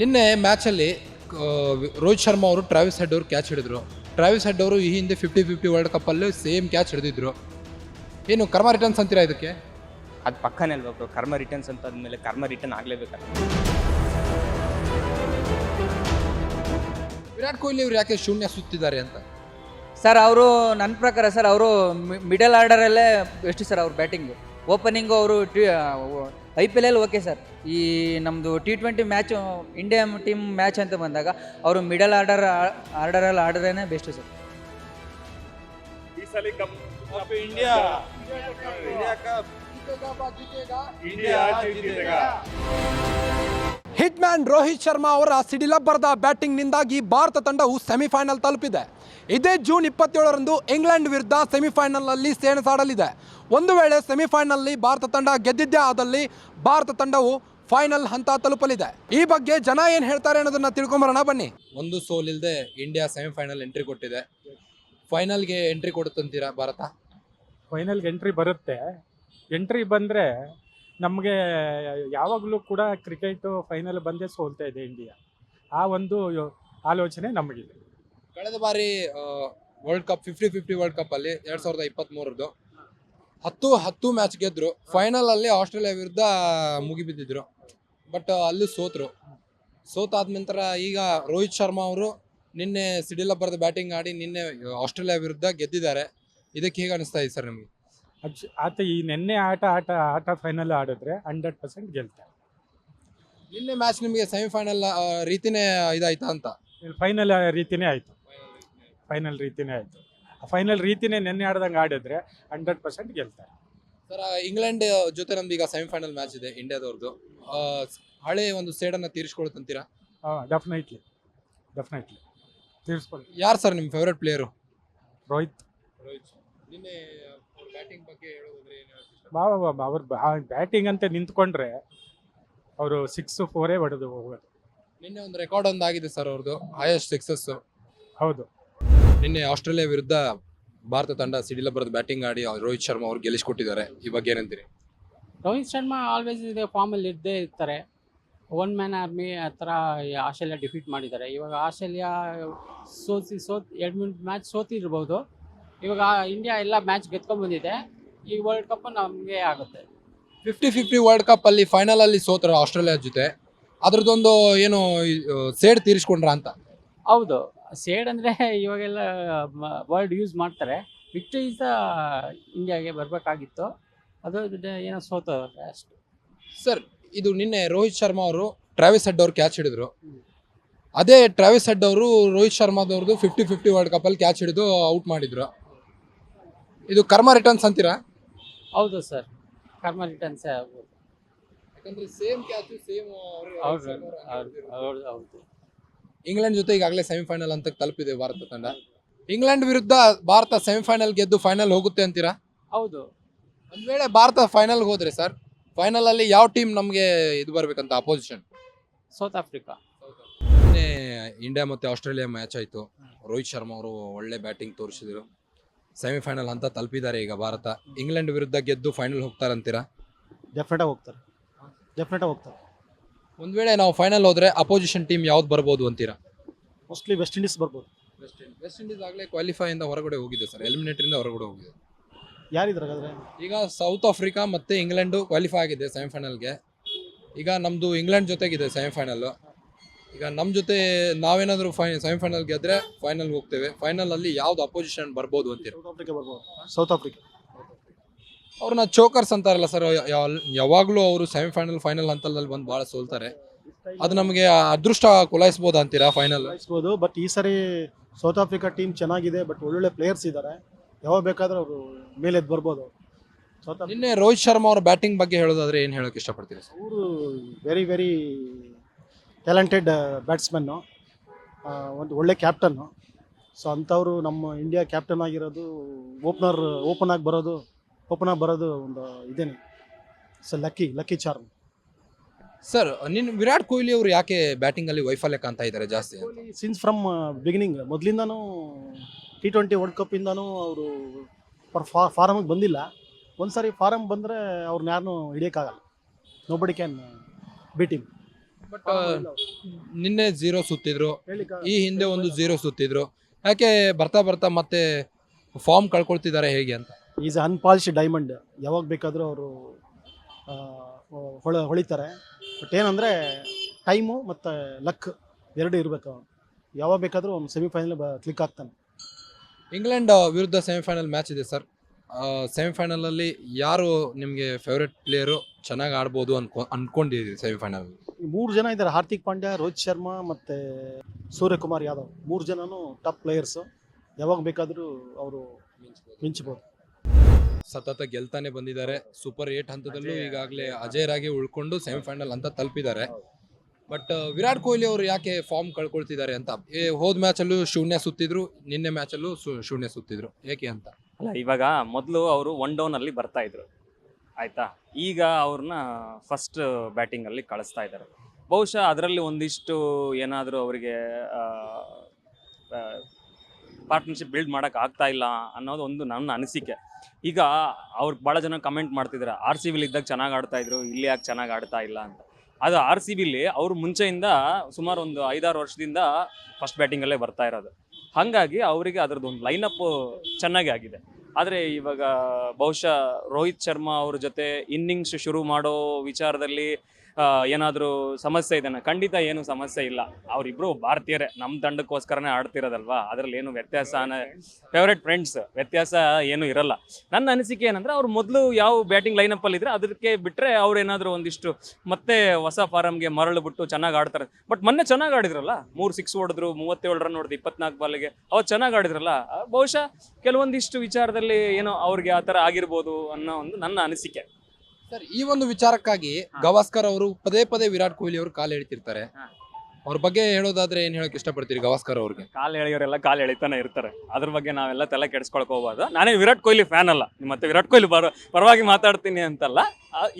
ನಿನ್ನೆ ಮ್ಯಾಚಲ್ಲಿ ರೋಹಿತ್ ಶರ್ಮಾ ಅವರು Travis head ಅವರು ಕ್ಯಾಚ್ ಹಿಡಿದ್ರು. ಟ್ರಾವಿಸ್ ಹೆಡ್ ಅವರು ಈ ಹಿಂದೆ ಫಿಫ್ಟಿ ಫಿಫ್ಟಿ ವರ್ಲ್ಡ್ ಕಪ್ಪಲ್ಲಿ ಸೇಮ್ ಕ್ಯಾಚ್ ಹಿಡಿದಿದ್ರು. ಏನು ಕರ್ಮ ರಿಟರ್ನ್ಸ್ ಅಂತೀರಾ ಇದಕ್ಕೆ? ಅದು ಪಕ್ಕನೇ ಅಲ್ವಾ ಬ್ರೋ ಕರ್ಮ ರಿಟರ್ನ್ಸ್ ಅಂತ ಅಂದಮೇಲೆ ಕರ್ಮ ರಿಟರ್ನ್ ಆಗಲೇಬೇಕಲ್ಲ ವಿರಾಟ್ ಕೊಹ್ಲಿ ಅವರು ಯಾಕೆ ಶೂನ್ಯ ಸುತ್ತಿದ್ದಾರೆ ಅಂತ? ಸರ್ ಅವರು ನನ್ನ ಪ್ರಕಾರ ಸರ್ ಅವರು ಮಿಡಲ್ ಆರ್ಡರಲ್ಲೇ ಎಷ್ಟು ಸರ್ ಅವ್ರ ಬ್ಯಾಟಿಂಗು ಓಪನಿಂಗು ಅವರು T I P L okay sir ಈ ನಮ್ಮದು T twenty match India team match ಅಂತ ಬಂದಾಗ ಅವರು ಮಿಡಲ್ ಆರ್ಡರ್ ಆರ್ಡರಲ್ಲಿ ಆಡಿದ್ರೇ ಬೆಸ್ಟು ಸರ್ ಈ ಸಲ cup cup India India cup India hit man Rohit Sharma ಅವರ ಸಿಡಿಲಬ್ಬರದ ಬ್ಯಾಟಿಂಗ್ನಿಂದಾಗಿ ಭಾರತ ತಂಡವು ಸೆಮಿಫೈನಲ್ ತಲುಪಿದೆ. ಇದೇ ಜೂನ್ ಇಪ್ಪತ್ತೇಳರಂದು ಇಂಗ್ಲೆಂಡ್ ವಿರುದ್ಧ ಸೆಮಿಫೈನಲ್ನಲ್ಲಿ ಸೆಣಸಾಡಲಿದೆ. ಒಂದು ವೇಳೆ ಸೆಮಿಫೈನಲ್ನಲ್ಲಿ ಭಾರತ ತಂಡ ಗೆದ್ದಿದ್ದೇ ಆದಲ್ಲಿ ಭಾರತ ತಂಡವು ಫೈನಲ್ ಹಂತ ತಲುಪಲಿದೆ. ಈ ಬಗ್ಗೆ ಜನ ಏನು ಹೇಳ್ತಾರೆ ಅನ್ನೋದನ್ನ ತಿಳ್ಕೊಂಬರೋಣ ಬನ್ನಿ. ಒಂದು ಸೋಲಿಲ್ಲದೆ ಇಂಡಿಯಾ ಸೆಮಿಫೈನಲ್ ಎಂಟ್ರಿ ಕೊಟ್ಟಿದೆ. ಫೈನಲ್ಗೆ ಎಂಟ್ರಿ ಕೊಡುತ್ತಂತೀರಾ ಭಾರತ? ಫೈನಲ್ಗೆ ಎಂಟ್ರಿ ಬರುತ್ತೆ. ಎಂಟ್ರಿ ಬಂದರೆ ನಮಗೆ ಯಾವಾಗಲೂ ಕೂಡ ಕ್ರಿಕೆಟು ಫೈನಲ್ ಬಂದೇ ಸೋಲ್ತಾ ಇದೆ ಇಂಡಿಯಾ ಆ ಒಂದು ಆಲೋಚನೆ ನಮಗಿದೆ. ಕಳೆದ ಬಾರಿ world cup fifty fifty world cup ಅಲ್ಲಿ ಎರಡ್ ಸಾವಿರದ ಇಪ್ಪತ್ತ್ ಹತ್ತು ಹತ್ತು ಮ್ಯಾಚ್ ಗೆದ್ರು. ಫೈನಲ್ ಅಲ್ಲಿ ಆಸ್ಟ್ರೇಲಿಯಾ ವಿರುದ್ಧ ಮುಗಿಬಿದ್ದಿದ್ರು. ಬಟ್ ಅಲ್ಲಿ ಸೋತ್ರು. ಸೋತಾದ ನಂತರ ಈಗ ರೋಹಿತ್ ಶರ್ಮಾ ಅವರು ನಿನ್ನೆ ಸಿಡಿಲಬ್ಬರದ ಬ್ಯಾಟಿಂಗ್ ಆಡಿ ನಿನ್ನೆ ಆಸ್ಟ್ರೇಲಿಯಾ ವಿರುದ್ಧ ಗೆದ್ದಿದ್ದಾರೆ. ಇದಕ್ಕೆ ಹೇಗೆ ಅನಿಸ್ತಾ ಇದೆ ಸರ್ ನಿಮಗೆ? ಅಜ್ ಆತ ಈ ನಿನ್ನೆ ಆಟ ಆಟ ಆಟ ಫೈನಲ್ ಆಡಿದ್ರೆ ಹಂಡ್ರೆಡ್ ಪರ್ಸೆಂಟ್ ಗೆಲ್ತಾರೆ. ನಿನ್ನೆ ಮ್ಯಾಚ್ ನಿಮಗೆ ಸೆಮಿಫೈನಲ್ ರೀತಿನೇ ಇದಾಯ್ತಾ ಅಂತ? ಫೈನಲ್ ರೀತಿನೇ ಆಯಿತು. ಫೈನಲ್ ರೀತಿನೇ ಆಯಿತು. ಫೈನಲ್ ರೀತಿನೇ ನಿನ್ನೆ ಆಡ್ದಂಗೆ ಆಡಿದ್ರೆ ಹಂಡ್ರೆಡ್ ಪರ್ಸೆಂಟ್ ಗೆಲ್ತಾರೆ. ಸರ್ ಇಂಗ್ಲೆಂಡ್ ಜೊತೆ ನಮ್ದು ಈಗ ಸೆಮಿಫೈನಲ್ ಮ್ಯಾಚ್ ಇದೆ ಇಂಡಿಯಾದವ್ರದ್ದು ಹಳೆ ಒಂದು ಸೇಡನ್ನು ತೀರಿಸ್ಕೊಳ್ತಂತೀರಾ? ಹಾಂ ಡೆಫಿನೆಟ್ಲಿ ಡೆಫಿನೆಟ್ಲಿ ತೀರಿಸ್ಕೊಳ್ಳಿ ಯಾರು ಸರ್ ನಿಮ್ಮ ಫೇವ್ರೆಟ್ ಪ್ಲೇಯರು ರೋಹಿತ್. ರೋಹಿತ್. ನಿನ್ನೆ ಬ್ಯಾಟಿಂಗ್ ಬಗ್ಗೆ ಹೇಳೋದ್ರೆ ಬಾ ಅವ್ರ ಬ್ಯಾಟಿಂಗ್ ಅಂತ ನಿಂತ್ಕೊಂಡ್ರೆ ಅವರು ಸಿಕ್ಸ್ ಫೋರೇ ಹೊಡೆದು ಹೋಗೋದು ನಿನ್ನೆ ಒಂದು ರೆಕಾರ್ಡ್ ಒಂದು ಆಗಿದೆ ಸರ್ ಅವ್ರದ್ದು ಹೈಯೆಸ್ಟ್ ಸಿಕ್ಸಸ್ ಹೌದು. ನಿನ್ನೆ ಆಸ್ಟ್ರೇಲಿಯಾ ವಿರುದ್ಧ ಭಾರತ ತಂಡ ಸಿಡಿಲಬ್ಬರದ ಬ್ಯಾಟಿಂಗ್ ಆಡಿ ರೋಹಿತ್ ಶರ್ಮಾ ಅವ್ರು ಗೆಲ್ಲಿಸ್ಕೊಟ್ಟಿದ್ದಾರೆ. ಈ ಬಗ್ಗೆ ಏನಂತೀರಿ? ರೋಹಿತ್ ಶರ್ಮಾ ಆಲ್ವೇಸ್ ಇದೆ ಫಾರ್ಮಲ್ಲಿ ಇದ್ದೇ ಇರ್ತಾರೆ. ಒನ್ ಮ್ಯಾನ್ ಆರ್ಮಿ ಆ ಥರ ಈ ಆಸ್ಟ್ರೇಲಿಯಾ ಡಿಫೀಟ್ ಮಾಡಿದ್ದಾರೆ. ಇವಾಗ ಆಸ್ಟ್ರೇಲಿಯಾ ಸೋತಿ ಸೋತ್ ಎರಡು ಮಿನಿಟ್ ಮ್ಯಾಚ್ ಸೋತಿರ್ಬೋದು. ಇವಾಗ ಇಂಡಿಯಾ ಎಲ್ಲ ಮ್ಯಾಚ್ ಗೆದ್ಕೊಂಡ್ಬಂದಿದೆ ಈ ವರ್ಲ್ಡ್ ಕಪ್ ನಮಗೆ ಆಗುತ್ತೆ. ಫಿಫ್ಟಿ ಫಿಫ್ಟಿ ವರ್ಲ್ಡ್ ಕಪ್ ಅಲ್ಲಿ ಫೈನಲ್ ಅಲ್ಲಿ ಸೋತರ ಆಸ್ಟ್ರೇಲಿಯಾ ಜೊತೆ. ಅದ್ರದ್ದೊಂದು ಏನು ಸೇಡ್ ತೀರಿಸ್ಕೊಂಡ್ರ ಅಂತ. ಹೌದು. ಸೇಡ್ ಅಂದರೆ ಇವಾಗೆಲ್ಲ ವರ್ಲ್ಡ್ ಯೂಸ್ ಮಾಡ್ತಾರೆ. ವಿಕ್ಟ್ರೀಸ್ ಇಂಡಿಯಾಗೆ ಬರಬೇಕಾಗಿತ್ತು. ಅದು ಏನೋ ಸೋತ ಅಷ್ಟು. ಸರ್ ಇದು ನಿನ್ನೆ ರೋಹಿತ್ ಶರ್ಮಾ ಅವರು ಟ್ರಾವಿಸ್ ಹೆಡ್ ಅವ್ರು ಕ್ಯಾಚ್ ಹಿಡಿದ್ರು. ಅದೇ ಟ್ರಾವಿಸ್ ಹೆಡ್ ಅವರು ರೋಹಿತ್ ಶರ್ಮಾದವ್ರದ್ದು ಫಿಫ್ಟಿ ಫಿಫ್ಟಿ ವರ್ಲ್ಡ್ ಕಪ್ ಅಲ್ಲಿ ಕ್ಯಾಚ್ ಹಿಡಿದು ಔಟ್ ಮಾಡಿದ್ರು. ಇದು ಕರ್ಮ ರಿಟರ್ನ್ಸ್ ಅಂತೀರಾ? ಹೌದು ಸರ್ ಕರ್ಮ ರಿಟರ್ನ್ಸೇ ಆಗ್ಬೋದು. ಯಾಕಂದ್ರೆ ಸೇಮ್ ಕ್ಯಾಚ್ ಸೇಮ್ ಹೌದು ಹೌದು ಹೌದು ಹೌದು. ಇಂಗ್ಲೆಂಡ್ ಜೊತೆ ಈಗಾಗಲೇ ಸೆಮಿಫೈನಲ್ ಅಂತ ತಲುಪಿದೆ ಭಾರತ ತಂಡ. ಇಂಗ್ಲೆಂಡ್ ವಿರುದ್ಧ ಭಾರತ ಸೆಮಿಫೈನಲ್ ಗೆದ್ದು ಫೈನಲ್ ಹೋಗುತ್ತೆ ಅಂತೀರಾ? ಹೌದು. ಒಂದ್ ವೇಳೆ ಭಾರತ ಫೈನಲ್ ಹೋದ್ರೆ ಸರ್ ಫೈನಲ್ ಅಲ್ಲಿ ಯಾವ ಟೀಮ್ ನಮಗೆ ಇದು ಬರ್ಬೇಕಂತ ಅಪೋಸಿಷನ್ ಸೌತ್ ಆಫ್ರಿಕಾ. ಇಂಡಿಯಾ ಮತ್ತೆ ಆಸ್ಟ್ರೇಲಿಯಾ ಮ್ಯಾಚ್ ಆಯ್ತು. ರೋಹಿತ್ ಶರ್ಮಾ ಅವರು ಒಳ್ಳೆ ಬ್ಯಾಟಿಂಗ್ ತೋರಿಸಿದ್ರು. ಸೆಮಿಫೈನಲ್ ಅಂತ ತಲುಪಿದ್ದಾರೆ ಈಗ ಭಾರತ. ಇಂಗ್ಲೆಂಡ್ ವಿರುದ್ಧ ಗೆದ್ದು ಫೈನಲ್ ಹೋಗ್ತಾರಂತೀರಾ? ಡೆಫಿನೆಟಾಗಿ ಹೋಗ್ತಾರೆ. ಡೆಫಿನೆಟಾಗಿ ಹೋಗ್ತಾರೆ. ಒಂದು ವೇಳೆ ನಾವು ಫೈನಲ್ ಹೋದರೆ ಅಪೋಸಿಷನ್ ಟೀಮ್ ಯಾವ್ದು ಬರ್ಬೋದು ಅಂತೀರಾ? ಮೋಸ್ಟ್ಲಿ ವೆಸ್ಟ್ ಇಂಡೀಸ್ ಬರ್ಬೋದು. ವೆಸ್ಟ್ ಇಂಡೀಸ್ ವೆಸ್ಟ್ ಇಂಡೀಸ್ ಆಗಲೇ ಕ್ವಾಲಿಫೈ ಇಂದ ಹೊರಗಡೆ ಹೋಗಿದೆ ಸರ್. ಎಲಿಮಿನೇಟರಿಂದ ಹೊರಗಡೆ ಹೋಗಿದೆ. ಯಾರಿದ್ದಾರೆ ಹಾಗಾದ್ರೆ? ಈಗ ಸೌತ್ ಆಫ್ರಿಕಾ ಮತ್ತೆ ಇಂಗ್ಲೆಂಡು ಕ್ವಾಲಿಫೈ ಆಗಿದೆ ಸೆಮಿಫೈನಲ್ಗೆ ಈಗ ನಮ್ಮದು ಇಂಗ್ಲೆಂಡ್ ಜೊತೆಗಿದೆ ಸೆಮಿಫೈನಲ್ ಈಗ ನಮ್ಮ ಜೊತೆ ನಾವೇನಾದರೂ ಫೈ ಸೆಮಿಫೈನಲ್ ಗೆದ್ರೆ ಫೈನಲ್ ಹೋಗ್ತೇವೆ. ಫೈನಲ್ ಅಲ್ಲಿ ಯಾವ್ದು ಅಪೋಸಿಷನ್ ಬರ್ಬೋದು ಅಂತೀರ ಸೌತ್ ಆಫ್ರಿಕಾ ಬರ್ಬೋದು. ಸೌತ್ ಆಫ್ರಿಕಾ ಅವ್ರನ್ನ ಚೋಕರ್ಸ್ ಅಂತಾರಲ್ಲ ಸರ್ ಯಾವಾಗಲೂ ಅವರು ಸೆಮಿಫೈನಲ್ ಫೈನಲ್ ಹಂತದಲ್ಲಿ ಬಂದು ಭಾಳ ಸೋಲ್ತಾರೆ. ಅದು ನಮಗೆ ಅದೃಷ್ಟ ಕುಲಾಯಿಸ್ಬೋದು ಅಂತೀರಾ ಫೈನಲ್ ಬಟ್ ಈ ಸರಿ ಸೌತ್ ಆಫ್ರಿಕಾ ಟೀಮ್ ಚೆನ್ನಾಗಿದೆ ಬಟ್ ಒಳ್ಳೊಳ್ಳೆ ಪ್ಲೇಯರ್ಸ್ ಇದ್ದಾರೆ ಯಾವಾಗ ಬೇಕಾದ್ರೆ ಅವರು ಮೇಲೆ ಎದ್ದು ಬರ್ಬೋದು ಸೌತ್ ನಿನ್ನೆ ರೋಹಿತ್ ಶರ್ಮಾ ಅವರ ಬ್ಯಾಟಿಂಗ್ ಬಗ್ಗೆ ಹೇಳೋದಾದ್ರೆ ಏನು ಹೇಳೋಕೆ ಇಷ್ಟಪಡ್ತೀರಿ ಸರ್ ಅವರು ವೆರಿ ವೆರಿ ಟ್ಯಾಲೆಂಟೆಡ್ ಬ್ಯಾಟ್ಸ್ಮನ್ನು ಒಂದು ಒಳ್ಳೆ ಕ್ಯಾಪ್ಟನ್ನು ಸೊ ಅಂಥವರು ನಮ್ಮ ಇಂಡಿಯಾ ಕ್ಯಾಪ್ಟನ್ ಆಗಿರೋದು ಓಪನರ್ ಓಪನ್ ಆಗಿ ಬರೋದು ಓಪನ್ ಆಗಿ ಬರೋದು ಒಂದು ಇದೇನೆ. So lucky lucky charm sir ನಿನ್ನ ವಿರಾಟ್ ಕೊಹ್ಲಿ ಅವರು ಯಾಕೆ ಬ್ಯಾಟಿಂಗಲ್ಲಿ ವೈಫಲ್ಯ ಕಾಣ್ತಾ ಇದ್ದಾರೆ ಜಾಸ್ತಿ? ಸಿನ್ಸ್ ಫ್ರಮ್ ಬಿಗಿನಿಂಗ್ ಮೊದಲಿಂದನೂ ಟಿ ಟ್ವೆಂಟಿ ವರ್ಲ್ಡ್ ಕಪ್ಪಿಂದನೂ ಅವರು ಫಾ ಫಾರಮ್ಗೆ ಬಂದಿಲ್ಲ. ಒಂದು ಸಾರಿ ಫಾರಮ್ ಬಂದರೆ ಅವ್ರನ್ನ ಯಾರನ್ನೂ ಹಿಡಿಯೋಕ್ಕಾಗಲ್ಲ. ನೋಬಡಿ ಕ್ಯಾನ್ ಬೀಟ್ ಬಟ್ ನಿನ್ನೆ ಜೀರೋ ಸುತ್ತಿದ್ರು. ಈ ಹಿಂದೆ ಒಂದು ಝೀರೋ ಸುತ್ತಿದ್ರು. ಯಾಕೆ ಬರ್ತಾ ಬರ್ತಾ ಮತ್ತೆ ಫಾರ್ಮ್ ಕಳ್ಕೊಳ್ತಿದ್ದಾರೆ ಹೇಗೆ ಅಂತ? ಈಸ್ ಅನ್ಪಾಲಿಶ್ ಡೈಮಂಡ್ ಯಾವಾಗ ಬೇಕಾದರೂ ಅವರು ಹೊಳ ಹೊಳಿತಾರೆ. ಬಟ್ ಏನಂದರೆ ಟೈಮು ಮತ್ತು ಲಕ್ ಎರಡು ಇರಬೇಕು ಅವನು. ಯಾವಾಗ ಬೇಕಾದರೂ ಅವ್ನು ಸೆಮಿಫೈನಲ್ ಕ್ಲಿಕ್ ಆಗ್ತಾನೆ. ಇಂಗ್ಲೆಂಡ್ ವಿರುದ್ಧ ಸೆಮಿಫೈನಲ್ ಮ್ಯಾಚ್ ಇದೆ ಸರ್ ಸೆಮಿಫೈನಲ್ ಅಲ್ಲಿ ಯಾರು ನಿಮಗೆ ಫೇವ್ರೆಟ್ ಪ್ಲೇಯರು ಚೆನ್ನಾಗಿ ಆಡ್ಬೋದು ಅನ್ಕೊ ಅನ್ಕೊಂಡಿದ್ದೀರಿ ಸೆಮಿಫೈನಲ್ ಮೂರ್ ಜನ ಇದ್ದಾರೆ. ಹಾರ್ದಿಕ್ ಪಾಂಡ್ಯ ರೋಹಿತ್ ಶರ್ಮಾ ಮತ್ತು ಸೂರ್ಯಕುಮಾರ್ ಯಾದವ್. ಮೂರು ಜನನು ಟಾಪ್ ಪ್ಲೇಯರ್ಸ್ ಯಾವಾಗ ಬೇಕಾದರೂ ಅವರು ಮಿಂಚ್ಬೋದು. ಸತತ ಗೆಲ್ತಾನೆ ಬಂದಿದ್ದಾರೆ. ಸೂಪರ್ ಏಟ್ ಹಂತದಲ್ಲೂ ಈಗಾಗಲೇ ಅಜಯರಾಗಿ ಉಳ್ಕೊಂಡು ಸೆಮಿಫೈನಲ್ ಅಂತ ತಲುಪಿದ್ದಾರೆ. ಬಟ್ ವಿರಾಟ್ ಕೊಹ್ಲಿ ಅವರು ಯಾಕೆ ಫಾರ್ಮ್ ಕಳ್ಕೊಳ್ತಿದ್ದಾರೆ ಅಂತ? ಏ ಹೋದ ಮ್ಯಾಚಲ್ಲೂ ಶೂನ್ಯ ಸುತ್ತಿದ್ರು ನಿನ್ನೆ ಮ್ಯಾಚಲ್ಲೂ ಶೂನ್ಯ ಸುತ್ತಿದ್ರು. ಏಕೆ ಅಂತ? ಅಲ್ಲ, ಇವಾಗ ಮೊದಲು ಅವರು ಒನ್ ಡೌನ್ ಅಲ್ಲಿ ಬರ್ತಾ ಇದ್ರು. ಆಯ್ತಾ? ಈಗ ಅವ್ರನ್ನ ಫಸ್ಟ್ ಬ್ಯಾಟಿಂಗ್ ಅಲ್ಲಿ ಕಳಿಸ್ತಾ ಇದ್ದಾರೆ ಬಹುಶಃ ಅದರಲ್ಲಿ ಒಂದಿಷ್ಟು ಏನಾದರೂ ಅವರಿಗೆ ಪಾರ್ಟ್ನರ್ಶಿಪ್ ಬಿಲ್ಡ್ ಮಾಡೋಕೆ ಆಗ್ತಾ ಇಲ್ಲ ಅನ್ನೋದು ಒಂದು ನನ್ನ ಅನಿಸಿಕೆ. ಈಗ ಅವ್ರು ಭಾಳ ಜನ ಕಮೆಂಟ್ ಮಾಡ್ತಿದ್ದಾರೆ ಆರ್ ಸಿ ಬಿಲ್ ಇದ್ದಾಗ ಚೆನ್ನಾಗಿ ಆಡ್ತಾ ಇದ್ರು, ಇಲ್ಲಿ ಯಾಕೆ ಚೆನ್ನಾಗಿ ಆಡ್ತಾ ಇಲ್ಲ ಅಂತ. ಅದು ಆರ್ ಸಿ ಬಿಲಿ ಅವ್ರು ಮುಂಚೆಯಿಂದ ಸುಮಾರು ಒಂದು ಐದಾರು ವರ್ಷದಿಂದ ಫಸ್ಟ್ ಬ್ಯಾಟಿಂಗಲ್ಲೇ ಬರ್ತಾ ಇರೋದು. ಹಾಗಾಗಿ ಅವರಿಗೆ ಅದರದ್ದು ಒಂದು ಲೈನಪ್ ಚೆನ್ನಾಗಿ ಆಗಿದೆ. ಆದರೆ ಇವಾಗ ಬಹುಶಃ ರೋಹಿತ್ ಶರ್ಮಾ ಅವ್ರ ಜೊತೆ ಇನ್ನಿಂಗ್ಸ್ ಶುರು ಮಾಡೋ ವಿಚಾರದಲ್ಲಿ ಏನಾದರೂ ಸಮಸ್ಯೆ ಇದೆಯಾ? ಖಂಡಿತ ಏನು ಸಮಸ್ಯೆ ಇಲ್ಲ. ಅವರಿಬ್ರು ಭಾರತೀಯರೇ. ನಮ್ಮ ತಂಡಕ್ಕೋಸ್ಕರನೇ ಆಡ್ತಿರೋದಲ್ವಾ? ಅದರಲ್ಲಿ ಏನು ವ್ಯತ್ಯಾಸ ಫೇವ್ರೆಟ್ ಫ್ರೆಂಡ್ಸ್ ವ್ಯತ್ಯಾಸ ಏನು ಇರಲ್ಲ. ನನ್ನ ಅನಿಸಿಕೆ ಏನಂದ್ರೆ ಅವ್ರು ಮೊದಲು ಯಾವ ಬ್ಯಾಟಿಂಗ್ ಲೈನಪ್ಪಲ್ಲಿ ಇದ್ರೆ ಅದಕ್ಕೆ ಬಿಟ್ಟರೆ ಅವ್ರು ಏನಾದರೂ ಒಂದಿಷ್ಟು ಮತ್ತೆ ಹೊಸ ಫಾರಮ್ಗೆ ಮರಳು ಬಿಟ್ಟು ಚೆನ್ನಾಗಿ ಆಡ್ತಾರೆ. ಬಟ್ ಮೊನ್ನೆ ಚೆನ್ನಾಗಿ ಆಡಿದ್ರಲ್ಲ? ಮೂರು ಸಿಕ್ಸ್ ಹೊಡೆದ್ರು ಮೂವತ್ತೇಳು ರನ್ ಹೊಡೆದು ಇಪ್ಪತ್ನಾಲ್ಕು ಬಾಲಿಗೆ ಅವ್ರು ಚೆನ್ನಾಗಿ ಆಡಿದ್ರಲ್ಲ? ಬಹುಶಃ ಕೆಲವೊಂದಿಷ್ಟು ವಿಚಾರದಲ್ಲಿ ಏನೋ ಅವ್ರಿಗೆ ಆ ಥರ ಆಗಿರ್ಬೋದು ಅನ್ನೋ ಒಂದು ನನ್ನ ಅನಿಸಿಕೆ. ಸರ್ ಈ ಒಂದು ವಿಚಾರಕ್ಕಾಗಿ ಗವಾಸ್ಕರ್ ಅವರು ಪದೇ ಪದೇ ವಿರಾಟ್ ಕೊಹ್ಲಿ ಅವರು ಕಾಲ್ ಎಳಿತಿರ್ತಾರೆ. ಅವ್ರ ಬಗ್ಗೆ ಹೇಳೋದಾದ್ರೆ ಏನ್ ಹೇಳಕ್ ಇಷ್ಟಪಡ್ತೀರಿ ಗವಾಸ್ಕರ್ ಅವ್ರಿಗೆ? ಕಾಲು ಎಳೆಯೋರೆಲ್ಲ ಕಾಲು ಎಳಿತಾನೆ ಇರ್ತಾರೆ. ಅದ್ರ ಬಗ್ಗೆ ನಾವೆಲ್ಲ ತಲೆ ಕೆಡಿಸ್ಕೊಳಕ್ ಹೋಗ್ಬೋದು ನಾನೇ ವಿರಾಟ್ ಕೊಹ್ಲಿ ಫ್ಯಾನ್ ಅಲ್ಲ. ನಿಮ್ಮ ಮತ್ತೆ ವಿರಾಟ್ ಕೊಹ್ಲಿ ಪರವಾಗಿ ಮಾತಾಡ್ತೀನಿ ಅಂತಲ್ಲ.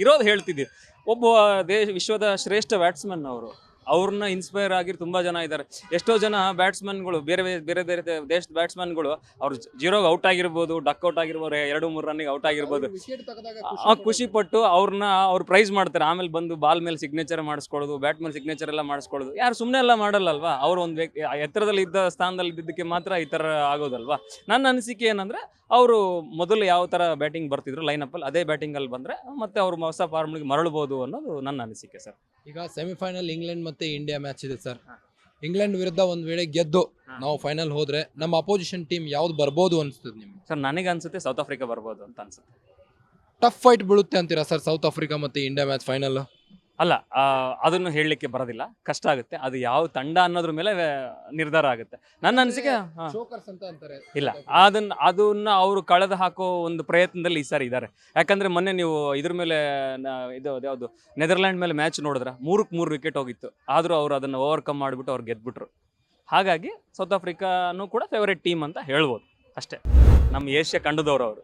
ಇರೋದು ಹೇಳ್ತಿದ್ದೀವಿ. ಒಬ್ಬ ದೇಶ ವಿಶ್ವದ ಶ್ರೇಷ್ಠ ಬ್ಯಾಟ್ಸ್ಮನ್ ಅವರು ಅವ್ರನ್ನ ಇನ್ಸ್ಪೈರ್ ಆಗಿ ತುಂಬಾ ಜನ ಇದ್ದಾರೆ. ಎಷ್ಟೋ ಜನ ಬ್ಯಾಟ್ಸ್ಮನ್ಗಳು ಬೇರೆ ಬೇರೆ ಬೇರೆ ಬೇರೆ ದೇಶದ ಬ್ಯಾಟ್ಸ್ಮನ್ಗಳು ಅವ್ರು ಜೀರೋಗೆ ಔಟ್ ಆಗಿರ್ಬೋದು ಡಕ್ ಔಟ್ ಆಗಿರ್ಬೋದು ಎರಡು ಮೂರು ರನ್ನಿಗೆ ಔಟ್ ಆಗಿರ್ಬೋದು. ಆ ಖುಷಿ ಪಟ್ಟು ಅವ್ರನ್ನ ಅವ್ರು ಪ್ರೈಸ್ ಮಾಡ್ತಾರೆ. ಆಮೇಲೆ ಬಂದು ಬಾಲ್ ಮೇಲೆ ಸಿಗ್ನೇಚರ್ ಮಾಡಿಸ್ಕೊಳ್ಳೋದು ಬ್ಯಾಟ್ ಮೇಲೆ ಸಿಗ್ನೇಚರ್ ಎಲ್ಲ ಮಾಡಿಸ್ಕೊಳ್ಳೋದು. ಯಾರು ಸುಮ್ಮನೆ ಎಲ್ಲ ಮಾಡಲ್ಲ ಅಲ್ವಾ ಅವ್ರು ಒಂದು ವ್ಯಕ್ತಿ ಎತ್ತರದಲ್ಲಿ ಇದ್ದ ಸ್ಥಾನದಲ್ಲಿ ಇದ್ದಿದ್ದಕ್ಕೆ ಮಾತ್ರ ಈ ಥರ ಆಗೋದಲ್ವಾ? ನನ್ನ ಅನಿಸಿಕೆ ಏನಂದ್ರೆ ಅವರು ಮೊದಲು ಯಾವ ಥರ ಬ್ಯಾಟಿಂಗ್ ಬರ್ತಿದ್ರು ಲೈನಪ್ಪಲ್ಲಿ ಅದೇ ಬ್ಯಾಟಿಂಗಲ್ಲಿ ಬಂದರೆ ಮತ್ತೆ ಅವ್ರು ಹೊಸ ಫಾರ್ಮ್ಗೆ ಮರಳ್ಬೋದು ಅನ್ನೋದು ನನ್ನ ಅನಿಸಿಕೆ ಸರ್ ಈಗ ಸೆಮಿಫೈನಲ್ ಇಂಗ್ಲೆಂಡ್ ಮತ್ತೆ ಇಂಡಿಯಾ ಮ್ಯಾಚ್ ಇದೆ ಸರ್ ಇಂಗ್ಲೆಂಡ್ ವಿರುದ್ಧ ಒಂದ್ ವೇಳೆ ಗೆದ್ದು ನಾವು ಫೈನಲ್ ಹೋದ್ರೆ ನಮ್ಮ ಅಪೋಸಿಷನ್ ಟೀಮ್ ಯಾವ್ದು ಬರ್ಬೋದು ಅನ್ಸ್ತದೆ ನಿಮ್ಗೆ? ಸರ್ ನನಗೆ ಅನ್ಸುತ್ತೆ ಸೌತ್ ಆಫ್ರಿಕಾ ಬರ್ಬೋದು ಅಂತ ಅನ್ಸುತ್ತೆ. ಟಫ್ ಫೈಟ್ ಬೀಳುತ್ತೆ ಅಂತೀರಾ ಸರ್ ಸೌತ್ ಆಫ್ರಿಕಾ ಮತ್ತೆ ಇಂಡಿಯಾ ಮ್ಯಾಚ್ ಫೈನಲ್ ಅಲ್ಲ ಅದನ್ನು ಹೇಳಲಿಕ್ಕೆ ಬರೋದಿಲ್ಲ. ಕಷ್ಟ ಆಗುತ್ತೆ. ಅದು ಯಾವ ತಂಡ ಅನ್ನೋದ್ರ ಮೇಲೆ ನಿರ್ಧಾರ ಆಗುತ್ತೆ. ನನ್ನ ಅನಿಸಿಕೆ ಹಾ. ಅಂತ ಅಂತಾರೆ. ಇಲ್ಲ. ಅದನ್ನ ಅದನ್ನ ಅವರು ಕಳೆದು ಹಾಕೋ ಒಂದು ಪ್ರಯತ್ನದಲ್ಲಿ ಈ ಸಾರಿ ಇದ್ದಾರೆ. ಯಾಕಂದ್ರೆ ಮೊನ್ನೆ ನೀವು ಇದ್ರ ಮೇಲೆ ಇದು ಯಾವುದು ನೆದರ್ಲ್ಯಾಂಡ್ ಮೇಲೆ ಮ್ಯಾಚ್ ನೋಡಿದ್ರೆ? ಮೂರಕ್ಕೆ ಮೂರು ವಿಕೆಟ್ ಹೋಗಿತ್ತು. ಆದರೂ ಅವರು ಅದನ್ನು ಓವರ್ಕಮ್ ಮಾಡಿಬಿಟ್ಟು ಅವ್ರು ಗೆದ್ಬಿಟ್ರು. ಹಾಗಾಗಿ ಸೌತ್ ಆಫ್ರಿಕಾನು ಕೂಡ ಫೇವರೇಟ್ ಟೀಮ್ ಅಂತ ಹೇಳ್ಬೋದು. ಅಷ್ಟೇ. ನಮ್ಮ ಏಷ್ಯಾ ಕಂಡದವ್ರು ಅವರು.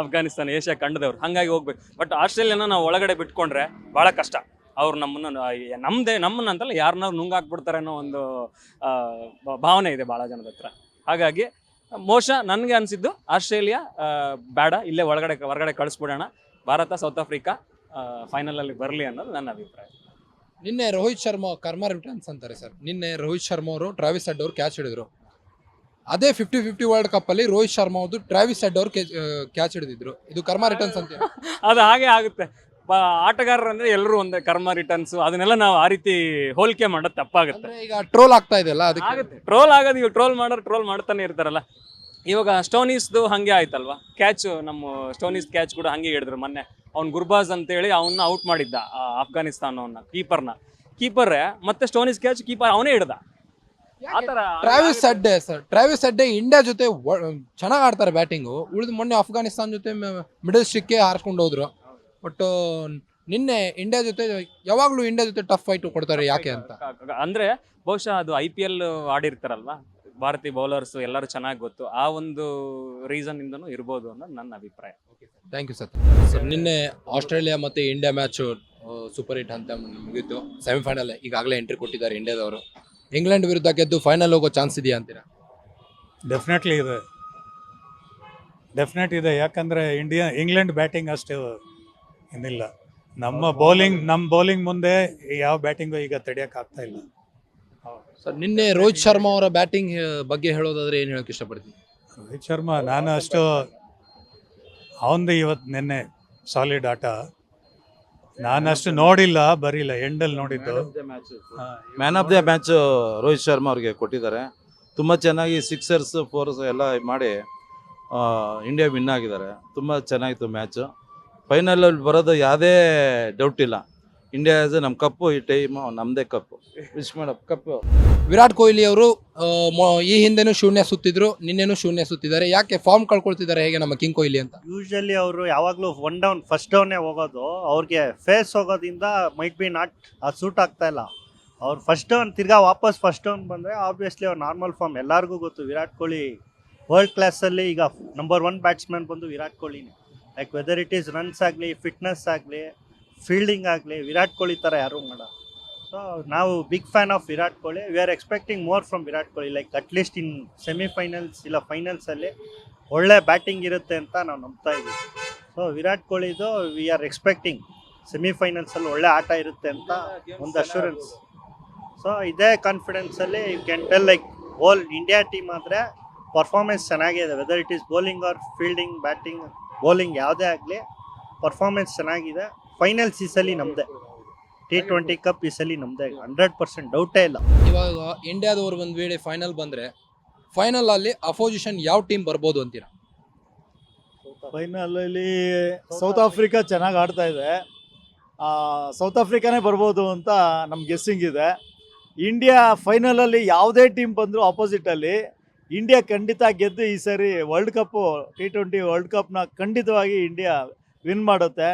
ಅಫ್ಘಾನಿಸ್ತಾನ, ಏಷ್ಯಾ ಕಂಡದವ್ರು ಹಾಗಾಗಿ ಹೋಗ್ಬೇಕು. ಬಟ್ ಆಸ್ಟ್ರೇಲಿಯಾನ ನಾವು ಒಳಗಡೆ ಬಿಟ್ಕೊಂಡ್ರೆ ಭಾಳ ಕಷ್ಟ. ಅವ್ರು ನಮ್ಮನ್ನು ನಮ್ಮದೇ ನಮ್ಮನ್ನ ಅಂತಲ್ಲ ಯಾರನ್ನಾದ್ರು ನುಂಗಾಕ್ಬಿಡ್ತಾರೆ ಅನ್ನೋ ಒಂದು ಭಾವನೆ ಇದೆ ಭಾಳ ಜನದ ಹತ್ರ. ಹಾಗಾಗಿ, ಮೋಶ ನನಗೆ ಅನಿಸಿದ್ದು ಆಸ್ಟ್ರೇಲಿಯಾ ಬೇಡ, ಇಲ್ಲೇ ಒಳಗಡೆ, ಹೊರಗಡೆ ಕಳಿಸ್ಬಿಡೋಣ. ಭಾರತ, ಸೌತ್ ಆಫ್ರಿಕಾ ಫೈನಲಲ್ಲಿ ಬರಲಿ ಅನ್ನೋದು ನನ್ನ ಅಭಿಪ್ರಾಯ. ನಿನ್ನೆ ರೋಹಿತ್ ಶರ್ಮಾ ಕರ್ಮ ರಿಟರ್ನ್ಸ್ ಅಂತಾರೆ ಸರ್. ನಿನ್ನೆ ರೋಹಿತ್ ಶರ್ಮಾ ಅವರು, ಟ್ರಾವಿಸ್ ಅವರು ಕ್ಯಾಚ್ ಹಿಡಿದ್ರು. ಅದೇ ಫಿಫ್ಟಿ ಫಿಫ್ಟಿ ವರ್ಲ್ಡ್ ಕಪ್ ಅಲ್ಲಿ ರೋಹಿತ್ ಶರ್ಮಾ ಅವರು ಟ್ರಾವಿಸ್ ಹೆಡ್ ಅವರು ಕ್ಯಾಚ್ ಹಿಡಿದಿದ್ರು. ಇದು ಕರ್ಮ ರಿಟರ್ನ್ಸ್ ಅಂತ ಅದು ಹಾಗೆ ಆಗುತ್ತೆ. ಬ- ಆಟಗಾರರು ಅಂದ್ರೆ ಎಲ್ಲರೂ ಒಂದೇ ಕರ್ಮ ರಿಟರ್ನ್ಸ್ ಅದನ್ನೆಲ್ಲ ನಾವು ಆ ರೀತಿ ಹೋಲಿಕೆ ಮಾಡೋದು ತಪ್ಪಾಗುತ್ತೆ. ಈಗ ಟ್ರೋಲ್ ಆಗ್ತಾ ಇದೆಯಲ್ಲ ಅದಕ್ಕೆ. ಆಗುತ್ತೆ. ಟ್ರೋಲ್ ಆಗೋದು ಈಗ ಟ್ರೋಲ್ ಮಾಡೋರು ಟ್ರೋಲ್ ಮಾಡ್ತಾನೆ ಇರ್ತಾರಲ್ಲ. ಇವಾಗ ಸ್ಟೋನೀಸ್ದು ಹಂಗೆ ಆಯ್ತಲ್ವಾ? ಕ್ಯಾಚ್ ನಮ್ಮ ಸ್ಟೋನೀಸ್ ಕ್ಯಾಚ್ ಕೂಡ ಹಂಗೆ ಹಿಡಿದ್ರು ಮೊನ್ನೆ. ಅವ್ನು ಗುರ್ಬಾಜ್ ಅಂತೇಳಿ ಅವನ್ನ ಔಟ್ ಮಾಡಿದ್ದ ಆ ಅಫ್ಘಾನಿಸ್ತಾನವನ್ನ ಕೀಪರ್ನ ಕೀಪರ್ ಮತ್ತೆ ಸ್ಟೋನೀಸ್ ಕ್ಯಾಚ್ ಕೀಪರ್ ಅವನೇ ಹಿಡ್ದ. Travis Head sir. Travis Head India ಜೊತೆ ಚೆನ್ನಾಗಿ ಆಡ್ತಾರೆ ಬ್ಯಾಟಿಂಗು. ಉಳಿದ ಮೊನ್ನೆ ಅಫ್ಘಾನಿಸ್ತಾನ್ ಜೊತೆ ಮಿಡಲ್ ಸ್ಟಿಕ್ಕೆ ಹಾರಿಸ್ಕೊಂಡು ಹೋದ್ರು. ಬಟ್ ನಿನ್ನೆ ಇಂಡಿಯಾ ಜೊತೆ ಯಾವಾಗ್ಲೂ ಇಂಡಿಯಾ ಜೊತೆ ಟಫ್ ಫೈಟ್ ಕೊಡ್ತಾರೆ ಯಾಕೆ ಅಂತ. ಅಂದ್ರೆ ಬಹುಶಃ ಅದು ಐ ಪಿ ಎಲ್ ಆಡಿರ್ತಾರಲ್ವಾ? ಭಾರತೀಯ ಬೌಲರ್ಸ್ ಎಲ್ಲರೂ ಚೆನ್ನಾಗಿ ಗೊತ್ತು. ಆ ಒಂದು ರೀಸನ್ ಇಂದನು ಇರ್ಬೋದು ಅನ್ನೋದು ನನ್ನ ಅಭಿಪ್ರಾಯ. ಥ್ಯಾಂಕ್ ಯು ಸರ್ ಸರ್ ನಿನ್ನೆ ಆಸ್ಟ್ರೇಲಿಯಾ ಮತ್ತೆ ಇಂಡಿಯಾ ಮ್ಯಾಚ್ ಸೂಪರ್ ಹಿಟ್ ಅಂತ ಮುಗೀತು. ಸೆಮಿಫೈನಲ್ ಈಗಾಗಲೇ ಎಂಟ್ರಿ ಕೊಟ್ಟಿದ್ದಾರೆ ಇಂಡಿಯಾದವರು. ಇಂಗ್ಲೆಂಡ್ ವಿರುದ್ಧ ಗೆದ್ದು ಫೈನಲ್ ಹೋಗೋ ಚಾನ್ಸ್ ಇದೆಯಾ ಅಂತೀರಾ? ಡೆಫಿನೆಟ್ಲಿ ಇದೆ. ಡೆಫಿನೆಟ್ ಇದೆ. ಯಾಕಂದರೆ ಇಂಡಿಯಾ ಇಂಗ್ಲೆಂಡ್ ಬ್ಯಾಟಿಂಗ್ ಅಷ್ಟು ಏನಿಲ್ಲ. ನಮ್ಮ ಬೌಲಿಂಗ್ ನಮ್ಮ ಬೌಲಿಂಗ್ ಮುಂದೆ ಯಾವ ಬ್ಯಾಟಿಂಗು ಈಗ ತಡೆಯಕ್ಕೆ ಆಗ್ತಾ ಇಲ್ಲ. ಸರ್ ನಿನ್ನೆ ರೋಹಿತ್ ಶರ್ಮಾ ಅವರ ಬ್ಯಾಟಿಂಗ್ ಬಗ್ಗೆ ಹೇಳೋದಾದ್ರೆ ಏನು ಹೇಳೋಕೆ ಇಷ್ಟಪಡ್ತೀನಿ? ರೋಹಿತ್ ಶರ್ಮಾ ನಾನು ಅಷ್ಟು ಅವಂದು ಇವತ್ತು ನಿನ್ನೆ ಸಾಲಿಡ್ ಆಟ. ನಾನು ಅಷ್ಟು ನೋಡಿಲ್ಲ ಬರೀಲ್ಲ ಎಂಡಲ್ಲಿ ನೋಡಿದ್ದು. Man of the match Rohit Sharma ಅವ್ರಿಗೆ ಕೊಟ್ಟಿದ್ದಾರೆ. ತುಂಬ ಚೆನ್ನಾಗಿ ಸಿಕ್ಸರ್ಸ್ ಫೋರ್ಸ್ ಎಲ್ಲ ಮಾಡಿ ಇಂಡಿಯಾ ವಿನ್ ಆಗಿದ್ದಾರೆ. ತುಂಬ ಚೆನ್ನಾಗಿತ್ತು ಮ್ಯಾಚು ಫೈನಲಲ್ಲಿ ಬರೋದು ಯಾವುದೇ ಡೌಟ್ ಇಲ್ಲ. ಇಂಡಿಯಾ ಆಸ್ ನಮ್ಮ ಕಪ್ಪು ಈ ಟೈಮ್ ನಮ್ಮದೇ ಕಪ್ಪು ವಿಶ್ ಮಾಡಪ್ ಕಪ್ಪು ವಿರಾಟ್ ಕೊಹ್ಲಿ ಅವರು ಮೊ- ಈ ಹಿಂದೆನೂ ಶೂನ್ಯ ಸುತ್ತಿದ್ರು ನಿನ್ನೆನೂ ಶೂನ್ಯ ಸುತ್ತಿದ್ದಾರೆ. ಯಾಕೆ ಫಾರ್ಮ್ ಕಳ್ಕೊಳ್ತಿದ್ದಾರೆ ಹೇಗೆ ನಮ್ಮ ಕಿಂಗ್ ಕೊಹ್ಲಿ ಅಂತ? ಯೂಶಲಿ ಅವರು ಯಾವಾಗಲೂ ಒನ್ ಡೌನ್ ಫಸ್ಟ್ ಡೌನೇ ಹೋಗೋದು. ಅವ್ರಿಗೆ ಫೇಸ್ ಹೋಗೋದ್ರಿಂದ ಮೈಟ್ ಬಿ ನಾಟ್ ಅದು ಸೂಟ್ ಆಗ್ತಾ ಇಲ್ಲ. ಅವ್ರು ಫಸ್ಟ್ ಡೌನ್ ತಿರ್ಗಾ ವಾಪಸ್ ಫಸ್ಟ್ ಡೌನ್ ಬಂದರೆ ಆಬ್ವಿಯಸ್ಲಿ ಅವ್ರು ನಾರ್ಮಲ್ ಫಾರ್ಮ್ ಎಲ್ಲರಿಗೂ ಗೊತ್ತು ವಿರಾಟ್ ಕೊಹ್ಲಿ ವರ್ಲ್ಡ್ ಕ್ಲಾಸಲ್ಲಿ ಈಗ ನಂಬರ್ ಒನ್ ಬ್ಯಾಟ್ಸ್ಮನ್ ಬಂದು Virat ಕೊಹ್ಲಿನೇ. Like whether it is runs ಆಗಲಿ ಫಿಟ್ನೆಸ್ ಆಗಲಿ ಫೀಲ್ಡಿಂಗ್ ಆಗಲಿ, ವಿರಾಟ್ ಕೊಹ್ಲಿ ಥರ ಯಾರೂ ಮಾಡೋ ಸೊ ನಾವು big fan of Virat Kohli. We are expecting more from Virat Kohli. Like at least in semifinals ಇಲ್ಲ ಫೈನಲ್ಸಲ್ಲಿ ಒಳ್ಳೆ ಬ್ಯಾಟಿಂಗ್ ಇರುತ್ತೆ ಅಂತ ನಾವು ನಂಬ್ತಾ ಇದ್ದೀವಿ. ಸೊ ವಿರಾಟ್ ಕೊಹ್ಲಿದು ವಿ ಆರ್ ಎಕ್ಸ್ಪೆಕ್ಟಿಂಗ್ ಸೆಮಿಫೈನಲ್ಸಲ್ಲಿ ಒಳ್ಳೆ ಆಟ ಇರುತ್ತೆ ಅಂತ ಒಂದು ಅಶ್ಯೂರೆನ್ಸ್ ಸೊ ಇದೇ ಕಾನ್ಫಿಡೆನ್ಸಲ್ಲಿ you can tell like all India team ಆದರೆ ಪರ್ಫಾರ್ಮೆನ್ಸ್ ಚೆನ್ನಾಗಿದೆ whether it is bowling or fielding batting bowling ಯಾವುದೇ ಆಗಲಿ ಪರ್ಫಾರ್ಮೆನ್ಸ್ ಚೆನ್ನಾಗಿದೆ. ಫೈನಲ್ಸ್ ಈ ಸಲ ನಮ್ಮದೇ ಟಿ ಟ್ವೆಂಟಿ ಕಪ್ ಈ ಸಲ ನಮ್ಮದೇ ಹಂಡ್ರೆಡ್ ಪರ್ಸೆಂಟ್ ಡೌಟೇ ಇಲ್ಲ. ಇವಾಗ ಇಂಡಿಯಾದವರು ಒಂದು ವೇಳೆ ಫೈನಲ್ ಬಂದ್ರೆ ಫೈನಲ್ ಅಲ್ಲಿ ಅಪೋಸಿಷನ್ ಯಾವ ಟೀಮ್ ಬರ್ಬೋದು ಅಂತೀರಾ? ಫೈನಲಲ್ಲಿ ಸೌತ್ ಆಫ್ರಿಕಾ ಚೆನ್ನಾಗಿ ಆಡ್ತಾ ಇದೆ. ಸೌತ್ ಆಫ್ರಿಕಾನೇ ಬರ್ಬೋದು ಅಂತ ನಮ್ಮ ಗೆಸ್ಸಿಂಗ್ ಇದೆ. ಇಂಡಿಯಾ ಫೈನಲಲ್ಲಿ ಯಾವುದೇ ಟೀಮ್ ಬಂದರೂ ಆಪೋಸಿಟಲ್ಲಿ ಇಂಡಿಯಾ ಖಂಡಿತ ಗೆದ್ದು ಈ ಸರಿ world cup T twenty world ಕಪ್ನ ಖಂಡಿತವಾಗಿ ಇಂಡಿಯಾ ವಿನ್ ಮಾಡುತ್ತೆ.